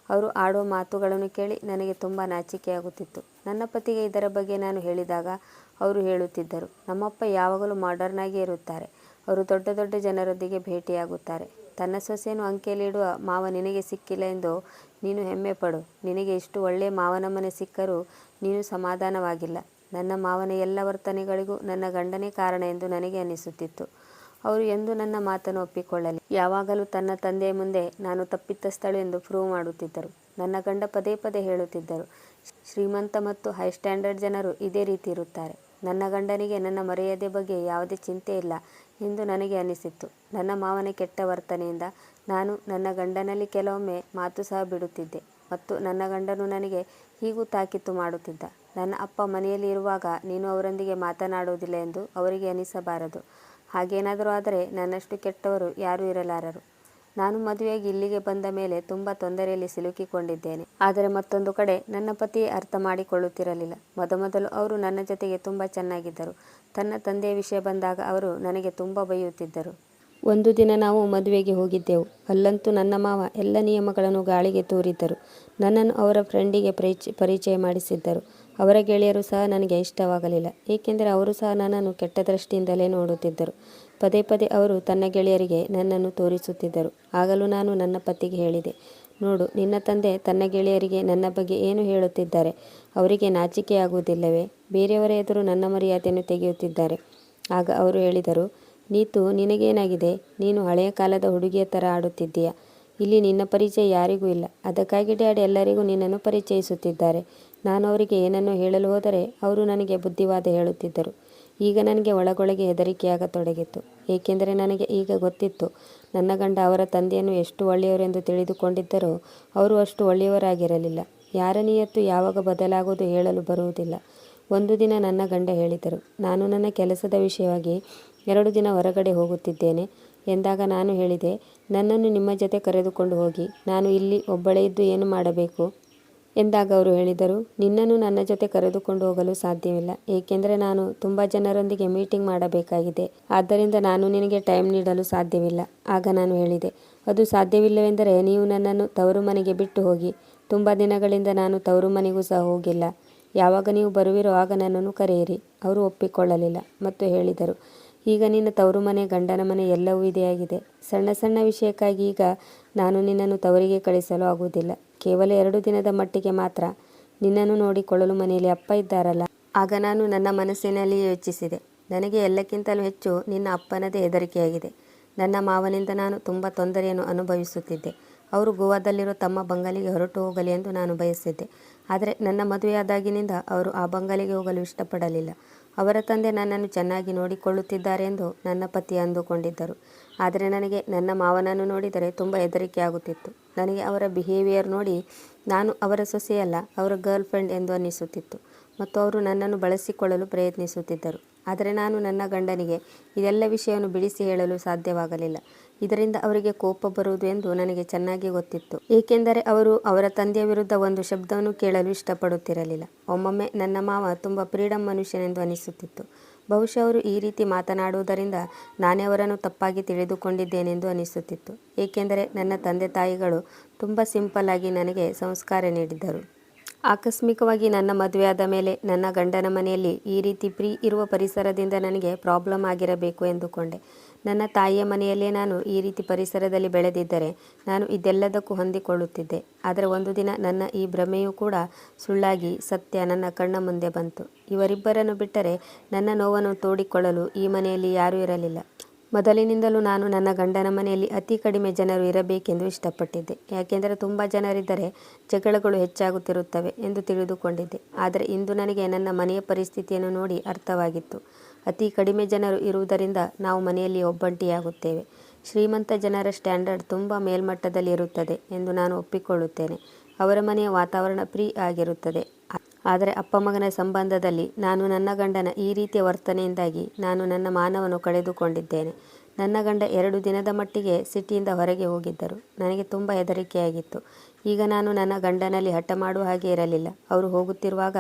ಅವರು ಆಡುವ ಮಾತುಗಳನ್ನು ಕೇಳಿ ನನಗೆ ತುಂಬ ನಾಚಿಕೆಯಾಗುತ್ತಿತ್ತು. ನನ್ನ ಪತಿಗೆ ಇದರ ಬಗ್ಗೆ ನಾನು ಹೇಳಿದಾಗ ಅವರು ಹೇಳುತ್ತಿದ್ದರು, ನಮ್ಮಪ್ಪ ಯಾವಾಗಲೂ ಮಾಡರ್ನ್ ಆಗಿ ಇರುತ್ತಾರೆ. ಅವರು ದೊಡ್ಡ ದೊಡ್ಡ ಜನರೊಂದಿಗೆ ಭೇಟಿಯಾಗುತ್ತಾರೆ. ತನ್ನ ಸೊಸೆಯನ್ನು ಅಂಕೆಯಲ್ಲಿಡುವ ಮಾವ ನಿನಗೆ ಸಿಕ್ಕಿಲ್ಲ ಎಂದು ನೀನು ಹೆಮ್ಮೆ ಪಡು. ನಿನಗೆ ಇಷ್ಟು ಒಳ್ಳೆಯ ಮಾವನ ಮನೆ ಸಿಕ್ಕರೂ ನೀನು ಸಮಾಧಾನವಾಗಿಲ್ಲ. ನನ್ನ ಮಾವನ ಎಲ್ಲ ವರ್ತನೆಗಳಿಗೂ ನನ್ನ ಗಂಡನೇ ಕಾರಣ ಎಂದು ನನಗೆ ಅನಿಸುತ್ತಿತ್ತು. ಅವರು ಎಂದು ನನ್ನ ಮಾತನ್ನು ಒಪ್ಪಿಕೊಳ್ಳಲಿ. ಯಾವಾಗಲೂ ತನ್ನ ತಂದೆಯ ಮುಂದೆ ನಾನು ತಪ್ಪಿತಸ್ಥಳು ಎಂದು ಪ್ರೂವ್ ಮಾಡುತ್ತಿದ್ದರು. ನನ್ನ ಗಂಡ ಪದೇ ಪದೇ ಹೇಳುತ್ತಿದ್ದರು, ಶ್ರೀಮಂತ ಮತ್ತು ಹೈ ಸ್ಟ್ಯಾಂಡರ್ಡ್ ಜನರು ಇದೇ ರೀತಿ ಇರುತ್ತಾರೆ. ನನ್ನ ಗಂಡನಿಗೆ ನನ್ನ ಮರ್ಯಾದೆ ಬಗ್ಗೆ ಯಾವುದೇ ಚಿಂತೆ ಇಲ್ಲ ಎಂದು ನನಗೆ ಅನಿಸಿತ್ತು. ನನ್ನ ಮಾವನ ಕೆಟ್ಟ ವರ್ತನೆಯಿಂದ ನಾನು ನನ್ನ ಗಂಡನಲ್ಲಿ ಕೆಲವೊಮ್ಮೆ ಮಾತು ಸಹ ಬಿಡುತ್ತಿದ್ದೆ ಮತ್ತು ನನ್ನ ಗಂಡನು ನನಗೆ ಹೀಗೂ ತಾಕೀತು ಮಾಡುತ್ತಿದ್ದ. ನನ್ನ ಅಪ್ಪ ಮನೆಯಲ್ಲಿ ಇರುವಾಗ ನೀನು ಅವರೊಂದಿಗೆ ಮಾತನಾಡುವುದಿಲ್ಲ ಎಂದು ಅವರಿಗೆ ಅನಿಸಬಾರದು. ಹಾಗೇನಾದರೂ ಆದರೆ ನನ್ನಷ್ಟು ಕೆಟ್ಟವರು ಯಾರೂ ಇರಲಾರರು. ನಾನು ಮದುವೆಯಾಗಿ ಇಲ್ಲಿಗೆ ಬಂದ ಮೇಲೆ ತುಂಬ ತೊಂದರೆಯಲ್ಲಿ ಸಿಲುಕಿಕೊಂಡಿದ್ದೇನೆ. ಆದರೆ ಮತ್ತೊಂದು ಕಡೆ ನನ್ನ ಪತಿ ಅರ್ಥ ಮಾಡಿಕೊಳ್ಳುತ್ತಿರಲಿಲ್ಲ. ಮೊದಮೊದಲು ಅವರು ನನ್ನ ಜೊತೆಗೆ ತುಂಬ ಚೆನ್ನಾಗಿದ್ದರು. ತನ್ನ ತಂದೆಯ ವಿಷಯ ಬಂದಾಗ ಅವರು ನನಗೆ ತುಂಬ ಬೈಯುತ್ತಿದ್ದರು. ಒಂದು ದಿನ ನಾವು ಮದುವೆಗೆ ಹೋಗಿದ್ದೆವು. ಅಲ್ಲಂತೂ ನನ್ನ ಮಾವ ಎಲ್ಲ ನಿಯಮಗಳನ್ನು ಗಾಳಿಗೆ ತೂರಿದ್ದರು. ನನ್ನನ್ನು ಅವರ ಫ್ರೆಂಡಿಗೆ ಪರಿಚಯ ಪರಿಚಯ ಮಾಡಿಸಿದ್ದರು. ಅವರ ಗೆಳೆಯರು ಸಹ ನನಗೆ ಇಷ್ಟವಾಗಲಿಲ್ಲ. ಏಕೆಂದರೆ ಅವರು ಸಹ ನನ್ನನ್ನು ಕೆಟ್ಟ ದೃಷ್ಟಿಯಿಂದಲೇ ನೋಡುತ್ತಿದ್ದರು. ಪದೇ ಪದೇ ಅವರು ತನ್ನ ಗೆಳೆಯರಿಗೆ ನನ್ನನ್ನು ತೋರಿಸುತ್ತಿದ್ದರು. ಆಗಲೂ ನಾನು ನನ್ನ ಪತಿಗೆ ಹೇಳಿದೆ, ನೋಡು, ನಿನ್ನ ತಂದೆ ತನ್ನ ಗೆಳೆಯರಿಗೆ ನನ್ನ ಬಗ್ಗೆ ಏನು ಹೇಳುತ್ತಿದ್ದಾರೆ? ಅವರಿಗೆ ನಾಚಿಕೆಯಾಗುವುದಿಲ್ಲವೇ? ಬೇರೆಯವರ ಎದುರು ನನ್ನ ಮರ್ಯಾದೆಯನ್ನು ತೆಗೆಯುತ್ತಿದ್ದಾರೆ. ಆಗ ಅವರು ಹೇಳಿದರು, ನೀತು, ನಿನಗೇನಾಗಿದೆ? ನೀನು ಹಳೆಯ ಕಾಲದ ಹುಡುಗಿಯ ಥರ ಆಡುತ್ತಿದ್ದೀಯಾ? ಇಲ್ಲಿ ನಿನ್ನ ಪರಿಚಯ ಯಾರಿಗೂ ಇಲ್ಲ. ಅದಕ್ಕಾಗಿ ಡ್ಯಾಡ್ ಎಲ್ಲರಿಗೂ ನಿನ್ನನ್ನು ಪರಿಚಯಿಸುತ್ತಿದ್ದಾರೆ. ನಾನು ಅವರಿಗೆ ಏನನ್ನು ಹೇಳಲು ಹೋದರೆ ಅವರು ನನಗೆ ಬುದ್ಧಿವಾದ ಹೇಳುತ್ತಿದ್ದರು. ಈಗ ನನಗೆ ಒಳಗೊಳಗೆ ಹೆದರಿಕೆಯಾಗತೊಡಗಿತ್ತು. ಏಕೆಂದರೆ ನನಗೆ ಈಗ ಗೊತ್ತಿತ್ತು, ನನ್ನ ಗಂಡ ಅವರ ತಂದೆಯನ್ನು ಎಷ್ಟು ಒಳ್ಳೆಯವರೆಂದು ತಿಳಿದುಕೊಂಡಿದ್ದರೋ ಅವರು ಅಷ್ಟು ಒಳ್ಳೆಯವರಾಗಿರಲಿಲ್ಲ. ಯಾರ ನಿಯತ್ತು ಯಾವಾಗ ಬದಲಾಗುವುದು ಹೇಳಲು ಬರುವುದಿಲ್ಲ. ಒಂದು ದಿನ ನನ್ನ ಗಂಡ ಹೇಳಿದರು, ನಾನು ನನ್ನ ಕೆಲಸದ ವಿಷಯವಾಗಿ ಎರಡು ದಿನ ಹೊರಗಡೆ ಹೋಗುತ್ತಿದ್ದೇನೆ ಎಂದಾಗ ನಾನು ಹೇಳಿದೆ, ನನ್ನನ್ನು ನಿಮ್ಮ ಜೊತೆ ಕರೆದುಕೊಂಡು ಹೋಗಿ, ನಾನು ಇಲ್ಲಿ ಒಬ್ಬಳೇ ಇದ್ದು ಏನು ಮಾಡಬೇಕು? ಎಂದಾಗ ಅವರು ಹೇಳಿದರು, ನಿನ್ನನ್ನು ನನ್ನ ಜೊತೆ ಕರೆದುಕೊಂಡು ಹೋಗಲು ಸಾಧ್ಯವಿಲ್ಲ, ಏಕೆಂದರೆ ನಾನು ತುಂಬ ಜನರೊಂದಿಗೆ ಮೀಟಿಂಗ್ ಮಾಡಬೇಕಾಗಿದೆ, ಆದ್ದರಿಂದ ನಾನು ನಿನಗೆ ಟೈಮ್ ನೀಡಲು ಸಾಧ್ಯವಿಲ್ಲ. ಆಗ ನಾನು ಹೇಳಿದೆ, ಅದು ಸಾಧ್ಯವಿಲ್ಲವೆಂದರೆ ನೀವು ನನ್ನನ್ನು ತವರು ಮನೆಗೆ ಬಿಟ್ಟು ಹೋಗಿ, ತುಂಬ ದಿನಗಳಿಂದ ನಾನು ತವರು ಮನೆಗೂ ಸಹ ಹೋಗಿಲ್ಲ. ಯಾವಾಗ ನೀವು ಬರುವಿರೋ ಆಗ ನನ್ನನ್ನು ಕರೆಯಿರಿ, ಅವರು ಒಪ್ಪಿಕೊಳ್ಳಲಿಲ್ಲ ಮತ್ತು ಹೇಳಿದರು, ಈಗ ನಿನ್ನ ತವರು ಮನೆ, ಗಂಡನ ಮನೆ ಎಲ್ಲವೂ ಇದೆಯಾಗಿದೆ ಸಣ್ಣ ಸಣ್ಣ ವಿಷಯಕ್ಕಾಗಿ ಈಗ ನಾನು ನಿನ್ನನ್ನು ತವರಿಗೆ ಕಳಿಸಲು ಆಗುವುದಿಲ್ಲ. ಕೇವಲ ಎರಡು ದಿನದ ಮಟ್ಟಿಗೆ ಮಾತ್ರ ನಿನ್ನನ್ನು ನೋಡಿಕೊಳ್ಳಲು ಮನೆಯಲ್ಲಿ ಅಪ್ಪ ಇದ್ದಾರಲ್ಲ, ಆಗ ನಾನು ನನ್ನ ಮನಸ್ಸಿನಲ್ಲಿ ಯೋಚಿಸಿದೆ. ನನಗೆ ಎಲ್ಲಕ್ಕಿಂತಲೂ ಹೆಚ್ಚು ನಿನ್ನ ಅಪ್ಪನದೇ ಹೆದರಿಕೆಯಾಗಿದೆ. ನನ್ನ ಮಾವನಿಂದ ನಾನು ತುಂಬ ತೊಂದರೆಯನ್ನು ಅನುಭವಿಸುತ್ತಿದ್ದೆ. ಅವರು ಗೋವಾದಲ್ಲಿರೋ ತಮ್ಮ ಬಂಗಲಿಗೆ ಹೊರಟು ಹೋಗಲಿ ಎಂದು ನಾನು ಬಯಸಿದ್ದೆ. ಆದರೆ ನನ್ನ ಮದುವೆಯಾದಾಗಿನಿಂದ ಅವರು ಆ ಬಂಗಲಿಗೆ ಹೋಗಲು ಇಷ್ಟಪಡಲಿಲ್ಲ. ಅವರ ತಂದೆ ನನ್ನನ್ನು ಚೆನ್ನಾಗಿ ನೋಡಿಕೊಳ್ಳುತ್ತಿದ್ದಾರೆ ಎಂದು ನನ್ನ ಪತಿ ಅಂದುಕೊಂಡಿದ್ದರು. ಆದರೆ ನನಗೆ ನನ್ನ ಮಾವನನ್ನು ನೋಡಿದರೆ ತುಂಬ ಹೆದರಿಕೆಯಾಗುತ್ತಿತ್ತು. ನನಗೆ ಅವರ ಬಿಹೇವಿಯರ್ ನೋಡಿ ನಾನು ಅವರ ಸೊಸೆಯಲ್ಲ, ಅವರ ಗರ್ಲ್ ಫ್ರೆಂಡ್ ಎಂದು ಅನ್ನಿಸುತ್ತಿತ್ತು. ಮತ್ತು ಅವರು ನನ್ನನ್ನು ಬಳಸಿಕೊಳ್ಳಲು ಪ್ರಯತ್ನಿಸುತ್ತಿದ್ದರು. ಆದರೆ ನಾನು ನನ್ನ ಗಂಡನಿಗೆ ಇದೆಲ್ಲ ವಿಷಯವನ್ನು ಬಿಡಿಸಿ ಹೇಳಲು ಸಾಧ್ಯವಾಗಲಿಲ್ಲ. ಇದರಿಂದ ಅವರಿಗೆ ಕೋಪ ಬರುವುದು ಎಂದು ನನಗೆ ಚೆನ್ನಾಗಿ ಗೊತ್ತಿತ್ತು. ಏಕೆಂದರೆ ಅವರು ಅವರ ತಂದೆಯ ವಿರುದ್ಧ ಒಂದು ಶಬ್ದವನ್ನು ಕೇಳಲು ಇಷ್ಟಪಡುತ್ತಿರಲಿಲ್ಲ. ಒಮ್ಮೊಮ್ಮೆ ನನ್ನ ಮಾವ ತುಂಬ ಫ್ರೀಡಮ್ ಮನುಷ್ಯನೆಂದು ಅನಿಸುತ್ತಿತ್ತು. ಬಹುಶಃ ಅವರು ಈ ರೀತಿ ಮಾತನಾಡುವುದರಿಂದ ನಾನೇ ಅವರನ್ನು ತಪ್ಪಾಗಿ ತಿಳಿದುಕೊಂಡಿದ್ದೇನೆಂದು ಅನಿಸುತ್ತಿತ್ತು. ಏಕೆಂದರೆ ನನ್ನ ತಂದೆ ತಾಯಿಗಳು ತುಂಬ ಸಿಂಪಲ್ ಆಗಿ ನನಗೆ ಸಂಸ್ಕಾರ ನೀಡಿದ್ದರು. ಆಕಸ್ಮಿಕವಾಗಿ ನನ್ನ ಮದುವೆಯಾದ ಮೇಲೆ ನನ್ನ ಗಂಡನ ಮನೆಯಲ್ಲಿ ಈ ರೀತಿ ಫ್ರೀ ಇರುವ ಪರಿಸರದಿಂದ ನನಗೆ ಪ್ರಾಬ್ಲಮ್ ಆಗಿರಬೇಕು ಎಂದುಕೊಂಡೆ. ನನ್ನ ತಾಯಿಯ ಮನೆಯಲ್ಲೇ ನಾನು ಈ ರೀತಿ ಪರಿಸರದಲ್ಲಿ ಬೆಳೆದಿದ್ದರೆ ನಾನು ಇದೆಲ್ಲದಕ್ಕೂ ಹೊಂದಿಕೊಳ್ಳುತ್ತಿದ್ದೆ. ಆದರೆ ಒಂದು ದಿನ ನನ್ನ ಈ ಭ್ರಮೆಯೂ ಕೂಡ ಸುಳ್ಳಾಗಿ ಸತ್ಯ ನನ್ನ ಕಣ್ಣ ಮುಂದೆ ಬಂತು. ಇವರಿಬ್ಬರನ್ನು ಬಿಟ್ಟರೆ ನನ್ನ ನೋವನ್ನು ತೋಡಿಕೊಳ್ಳಲು ಈ ಮನೆಯಲ್ಲಿ ಯಾರೂ ಇರಲಿಲ್ಲ. ಮೊದಲಿನಿಂದಲೂ ನಾನು ನನ್ನ ಗಂಡನ ಮನೆಯಲ್ಲಿ ಅತಿ ಕಡಿಮೆ ಜನರು ಇರಬೇಕೆಂದು ಇಷ್ಟಪಟ್ಟಿದ್ದೆ. ಯಾಕೆಂದರೆ ತುಂಬ ಜನರಿದ್ದರೆ ಜಗಳಗಳು ಹೆಚ್ಚಾಗುತ್ತಿರುತ್ತವೆ ಎಂದು ತಿಳಿದುಕೊಂಡಿದ್ದೆ. ಆದರೆ ಇಂದು ನನಗೆ ನನ್ನ ಮನೆಯ ಪರಿಸ್ಥಿತಿಯನ್ನು ನೋಡಿ ಅರ್ಥವಾಗಿತ್ತು. ಅತಿ ಕಡಿಮೆ ಜನರು ಇರುವುದರಿಂದ ನಾವು ಮನೆಯಲ್ಲಿ ಒಬ್ಬಂಟಿಯಾಗುತ್ತೇವೆ. ಶ್ರೀಮಂತ ಜನರ ಸ್ಟ್ಯಾಂಡರ್ಡ್ ತುಂಬ ಮೇಲ್ಮಟ್ಟದಲ್ಲಿ ಇರುತ್ತದೆ ಎಂದು ನಾನು ಒಪ್ಪಿಕೊಳ್ಳುತ್ತೇನೆ. ಅವರ ಮನೆಯ ವಾತಾವರಣ ಫ್ರೀ ಆಗಿರುತ್ತದೆ. ಆದರೆ ಅಪ್ಪ ಮಗನ ಸಂಬಂಧದಲ್ಲಿ ನಾನು ನನ್ನ ಗಂಡನ ಈ ರೀತಿಯ ವರ್ತನೆಯಿಂದಾಗಿ ನಾನು ನನ್ನ ಮಾನವನ್ನು ಕಳೆದುಕೊಂಡಿದ್ದೇನೆ. ನನ್ನ ಗಂಡ ಎರಡು ದಿನದ ಮಟ್ಟಿಗೆ ಸಿಟಿಯಿಂದ ಹೊರಗೆ ಹೋಗಿದ್ದರು. ನನಗೆ ತುಂಬ ಹೆದರಿಕೆಯಾಗಿತ್ತು. ಈಗ ನಾನು ನನ್ನ ಗಂಡನಲ್ಲಿ ಹಠ ಮಾಡುವ ಹಾಗೆ ಇರಲಿಲ್ಲ. ಅವರು ಹೋಗುತ್ತಿರುವಾಗ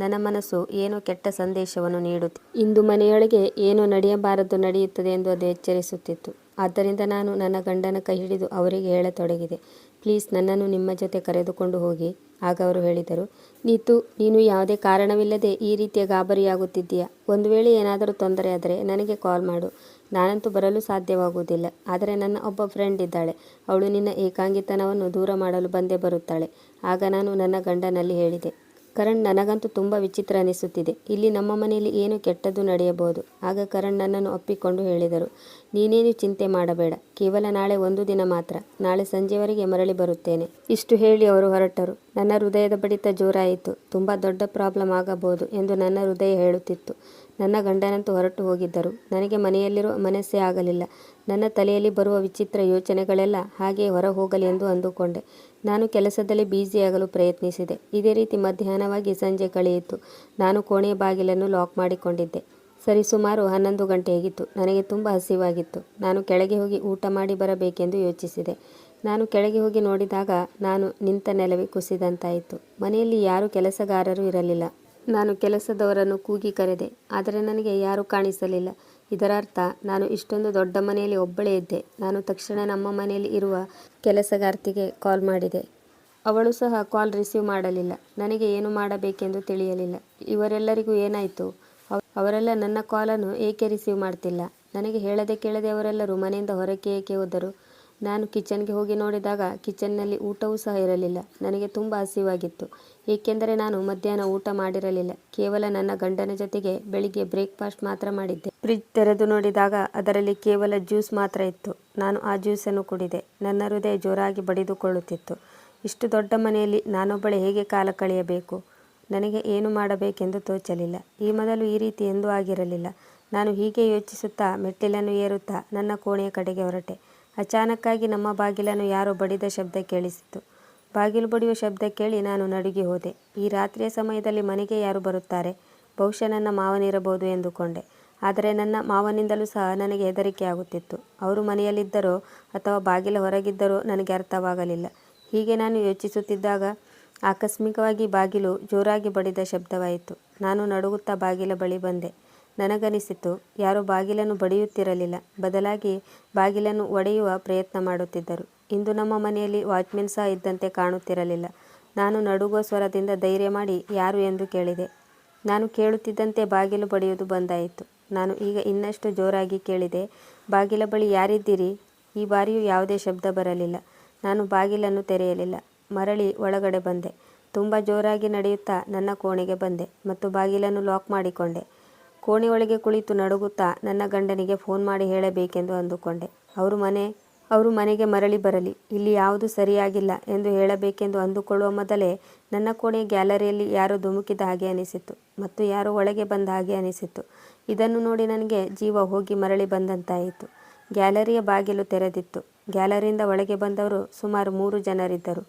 ನನ್ನ ಮನಸ್ಸು ಏನೋ ಕೆಟ್ಟ ಸಂದೇಶವನ್ನು ನೀಡುತ್ತೆ ಇಂದು ಮನೆಯೊಳಗೆ ಏನು ನಡೆಯಬಾರದು ನಡೆಯುತ್ತದೆ ಎಂದು ಅದು ಎಚ್ಚರಿಸುತ್ತಿತ್ತು. ಆದ್ದರಿಂದ ನಾನು ನನ್ನ ಗಂಡನ ಕೈ ಹಿಡಿದು ಅವರಿಗೆ ಹೇಳತೊಡಗಿದೆ. ಪ್ಲೀಸ್ ನನ್ನನ್ನು ನಿಮ್ಮ ಜೊತೆ ಕರೆದುಕೊಂಡು ಹೋಗಿ. ಆಗ ಅವರು ಹೇಳಿದರು, ನೀತು, ನೀನು ಯಾವುದೇ ಕಾರಣವಿಲ್ಲದೆ ಈ ರೀತಿಯ ಗಾಬರಿಯಾಗುತ್ತಿದ್ದೀಯಾ? ಒಂದು ವೇಳೆ ಏನಾದರೂ ತೊಂದರೆ ಆದರೆ ನನಗೆ ಕಾಲ್ ಮಾಡು. ನಾನಂತೂ ಬರಲು ಸಾಧ್ಯವಾಗುವುದಿಲ್ಲ. ಆದರೆ ನನ್ನ ಒಬ್ಬ ಫ್ರೆಂಡ್ ಇದ್ದಾಳೆ. ಅವಳು ನಿನ್ನ ಏಕಾಂಗಿತನವನ್ನು ದೂರ ಮಾಡಲು ಬಂದೇ ಬರುತ್ತಾಳೆ. ಆಗ ನಾನು ನನ್ನ ಗಂಡನಲ್ಲಿ ಹೇಳಿದೆ, ಕರಣ್, ನನಗಂತೂ ತುಂಬ ವಿಚಿತ್ರ ಅನಿಸುತ್ತಿದೆ. ಇಲ್ಲಿ ನಮ್ಮ ಮನೆಯಲ್ಲಿ ಏನು ಕೆಟ್ಟದ್ದು ನಡೆಯಬಹುದು? ಆಗ ಕರಣ್ ನನ್ನನ್ನು ಒಪ್ಪಿಕೊಂಡು ಹೇಳಿದರು. ನೀನೇನು ಚಿಂತೆ ಮಾಡಬೇಡ. ಕೇವಲ ನಾಳೆ ಒಂದು ದಿನ ಮಾತ್ರ. ನಾಳೆ ಸಂಜೆವರೆಗೆ ಮರಳಿ ಬರುತ್ತೇನೆ. ಇಷ್ಟು ಹೇಳಿ ಅವರು ಹೊರಟರು. ನನ್ನ ಹೃದಯದ ಬಡಿತ ಜೋರಾಯಿತು. ತುಂಬ ದೊಡ್ಡ ಪ್ರಾಬ್ಲಮ್ ಆಗಬಹುದು ಎಂದು ನನ್ನ ಹೃದಯ ಹೇಳುತ್ತಿತ್ತು. ನನ್ನ ಗಂಡನಂತೂ ಹೊರಟು ಹೋಗಿದ್ದರು. ನನಗೆ ಮನೆಯಲ್ಲಿರುವ ಮನಸ್ಸೇ ಆಗಲಿಲ್ಲ. ನನ್ನ ತಲೆಯಲ್ಲಿ ಬರುವ ವಿಚಿತ್ರ ಯೋಚನೆಗಳೆಲ್ಲ ಹಾಗೆಯೇ ಹೊರ ಹೋಗಲಿ ಎಂದು ಅಂದುಕೊಂಡೆ. ನಾನು ಕೆಲಸದಲ್ಲಿ ಬ್ಯುಸಿಯಾಗಲು ಪ್ರಯತ್ನಿಸಿದೆ. ಇದೇ ರೀತಿ ಮಧ್ಯಾಹ್ನವಾಗಿ ಸಂಜೆ ಕಳೆಯಿತು. ನಾನು ಕೋಣೆಯ ಬಾಗಿಲನ್ನು ಲಾಕ್ ಮಾಡಿಕೊಂಡಿದ್ದೆ. ಸರಿಸುಮಾರು ಹನ್ನೊಂದು ಗಂಟೆಯಾಗಿತ್ತು. ನನಗೆ ತುಂಬ ಹಸಿವಾಗಿತ್ತು. ನಾನು ಕೆಳಗೆ ಹೋಗಿ ಊಟ ಮಾಡಿ ಬರಬೇಕೆಂದು ಯೋಚಿಸಿದೆ. ನಾನು ಕೆಳಗೆ ಹೋಗಿ ನೋಡಿದಾಗ ನಾನು ನಿಂತ ನೆಲವೇ ಕುಸಿದಂತಾಯಿತು. ಮನೆಯಲ್ಲಿ ಯಾರೂ ಕೆಲಸಗಾರರು ಇರಲಿಲ್ಲ. ನಾನು ಕೆಲಸದವರನ್ನು ಕೂಗಿ ಕರೆದೆ. ಆದರೆ ನನಗೆ ಯಾರೂ ಕಾಣಿಸಲಿಲ್ಲ. ಇದರರ್ಥ, ನಾನು ಇಷ್ಟೊಂದು ದೊಡ್ಡ ಮನೆಯಲ್ಲಿ ಒಬ್ಬಳೇ ಇದ್ದೆ. ನಾನು ತಕ್ಷಣ ನಮ್ಮ ಮನೆಯಲ್ಲಿ ಇರುವ ಕೆಲಸಗಾರ್ತಿಗೆ ಕಾಲ್ ಮಾಡಿದೆ. ಅವಳು ಸಹ ಕಾಲ್ ರಿಸೀವ್ ಮಾಡಲಿಲ್ಲ. ನನಗೆ ಏನು ಮಾಡಬೇಕೆಂದು ತಿಳಿಯಲಿಲ್ಲ. ಇವರೆಲ್ಲರಿಗೂ ಏನಾಯಿತು? ಅವರೆಲ್ಲ ನನ್ನ ಕಾಲನ್ನು ಏಕೆ ರಿಸೀವ್ ಮಾಡ್ತಿಲ್ಲ? ನನಗೆ ಹೇಳದೆ ಕೇಳದೆ ಅವರೆಲ್ಲರೂ ಮನೆಯಿಂದ ಹೊರಕ್ಕೆ ಏಕೆ ಹೋದರು? ನಾನು ಕಿಚನ್ಗೆ ಹೋಗಿ ನೋಡಿದಾಗ ಕಿಚನ್ನಲ್ಲಿ ಊಟವೂ ಸಹ ಇರಲಿಲ್ಲ. ನನಗೆ ತುಂಬ ಹಸಿವಾಗಿತ್ತು. ಏಕೆಂದರೆ ನಾನು ಮಧ್ಯಾಹ್ನ ಊಟ ಮಾಡಿರಲಿಲ್ಲ. ಕೇವಲ ನನ್ನ ಗಂಡನ ಜೊತೆಗೆ ಬೆಳಿಗ್ಗೆ ಬ್ರೇಕ್ಫಾಸ್ಟ್ ಮಾತ್ರ ಮಾಡಿದ್ದೆ. ಫ್ರಿಜ್ ತೆರೆದು ನೋಡಿದಾಗ ಅದರಲ್ಲಿ ಕೇವಲ ಜ್ಯೂಸ್ ಮಾತ್ರ ಇತ್ತು. ನಾನು ಆ ಜ್ಯೂಸನ್ನು ಕುಡಿದೆ. ನನ್ನ ಹೃದಯ ಜೋರಾಗಿ ಬಡಿದುಕೊಳ್ಳುತ್ತಿತ್ತು. ಇಷ್ಟು ದೊಡ್ಡ ಮನೆಯಲ್ಲಿ ನಾನೊಬ್ಬಳೆ ಹೇಗೆ ಕಾಲ ಕಳೆಯಬೇಕು? ನನಗೆ ಏನು ಮಾಡಬೇಕೆಂದು ತೋಚಲಿಲ್ಲ. ಈ ಮೊದಲು ಈ ರೀತಿ ಎಂದೂ ಆಗಿರಲಿಲ್ಲ. ನಾನು ಹೀಗೆ ಯೋಚಿಸುತ್ತಾ ಮೆಟ್ಟಿಲನ್ನು ಏರುತ್ತಾ ನನ್ನ ಕೋಣೆಯ ಕಡೆಗೆ ಹೊರಟೆ. ಅಚಾನಕ್ಕಾಗಿ ನಮ್ಮ ಬಾಗಿಲನ್ನು ಯಾರೋ ಬಡಿದ ಶಬ್ದ ಕೇಳಿಸಿತು. ಬಾಗಿಲು ಬಡಿಯುವ ಶಬ್ದ ಕೇಳಿ ನಾನು ನಡುಗಿ ಹೋದೆ. ಈ ರಾತ್ರಿಯ ಸಮಯದಲ್ಲಿ ಮನೆಗೆ ಯಾರು ಬರುತ್ತಾರೆ? ಬಹುಶಃ ನನ್ನ ಮಾವನಿರಬಹುದು ಎಂದುಕೊಂಡೆ. ಆದರೆ ನನ್ನ ಮಾವನಿಂದಲೂ ಸಹ ನನಗೆ ಹೆದರಿಕೆ ಆಗುತ್ತಿತ್ತು. ಅವರು ಮನೆಯಲ್ಲಿದ್ದರೋ ಅಥವಾ ಬಾಗಿಲ ಹೊರಗಿದ್ದರೋ ನನಗೆ ಅರ್ಥವಾಗಲಿಲ್ಲ. ಹೀಗೆ ನಾನು ಯೋಚಿಸುತ್ತಿದ್ದಾಗ ಆಕಸ್ಮಿಕವಾಗಿ ಬಾಗಿಲು ಜೋರಾಗಿ ಬಡಿದ ಶಬ್ದವಾಯಿತು. ನಾನು ನಡುಗುತ್ತಾ ಬಾಗಿಲ ಬಳಿ ಬಂದೆ. ನನಗನಿಸಿತು, ಯಾರೂ ಬಾಗಿಲನ್ನು ಬಡಿಯುತ್ತಿರಲಿಲ್ಲ. ಬದಲಾಗಿ ಬಾಗಿಲನ್ನು ಒಡೆಯುವ ಪ್ರಯತ್ನ ಮಾಡುತ್ತಿದ್ದರು. ಇಂದು ನಮ್ಮ ಮನೆಯಲ್ಲಿ ವಾಚ್ಮೆನ್ ಸಹ ಇದ್ದಂತೆ ಕಾಣುತ್ತಿರಲಿಲ್ಲ. ನಾನು ನಡುಗುವ ಸ್ವರದಿಂದ ಧೈರ್ಯ ಮಾಡಿ ಯಾರು ಎಂದು ಕೇಳಿದೆ. ನಾನು ಕೇಳುತ್ತಿದ್ದಂತೆ ಬಾಗಿಲು ಬಡಿಯುವುದು ಬಂದಾಯಿತು. ನಾನು ಈಗ ಇನ್ನಷ್ಟು ಜೋರಾಗಿ ಕೇಳಿದೆ, ಬಾಗಿಲ ಬಳಿ ಯಾರಿದ್ದೀರಿ? ಈ ಬಾರಿಯೂ ಯಾವುದೇ ಶಬ್ದ ಬರಲಿಲ್ಲ. ನಾನು ಬಾಗಿಲನ್ನು ತೆರೆಯಲಿಲ್ಲ. ಮರಳಿ ಒಳಗಡೆ ಬಂದೆ. ತುಂಬ ಜೋರಾಗಿ ನಡೆಯುತ್ತಾ ನನ್ನ ಕೋಣೆಗೆ ಬಂದೆ ಮತ್ತು ಬಾಗಿಲನ್ನು ಲಾಕ್ ಮಾಡಿಕೊಂಡೆ. ಕೋಣೆಯೊಳಗೆ ಕುಳಿತು ನಡುಗುತ್ತಾ ನನ್ನ ಗಂಡನಿಗೆ ಫೋನ್ ಮಾಡಿ ಹೇಳಬೇಕೆಂದು ಅಂದುಕೊಂಡೆ. ಅವರು ಮನೆ, ಅವರು ಮನೆಗೆ ಮರಳಿ ಬರಲಿ. ಇಲ್ಲಿ ಯಾವುದು ಸರಿಯಾಗಿಲ್ಲ ಎಂದು ಹೇಳಬೇಕೆಂದು ಅಂದುಕೊಳ್ಳುವ ಮೊದಲೇ ನನ್ನ ಕೋಣೆಯ ಗ್ಯಾಲರಿಯಲ್ಲಿ ಯಾರೋ ಧುಮುಕಿದ ಹಾಗೆ ಅನಿಸಿತು ಮತ್ತು ಯಾರೋ ಒಳಗೆ ಬಂದ ಹಾಗೆ ಅನಿಸಿತು ಇದನ್ನು ನೋಡಿ ನನಗೆ ಜೀವ ಹೋಗಿ ಮರಳಿ ಬಂದಂತಾಯಿತು. ಗ್ಯಾಲರಿಯ ಬಾಗಿಲು ತೆರೆದಿತ್ತು. ಗ್ಯಾಲರಿಯಿಂದ ಒಳಗೆ ಬಂದವರು ಸುಮಾರು ಮೂರು ಜನರಿದ್ದರು.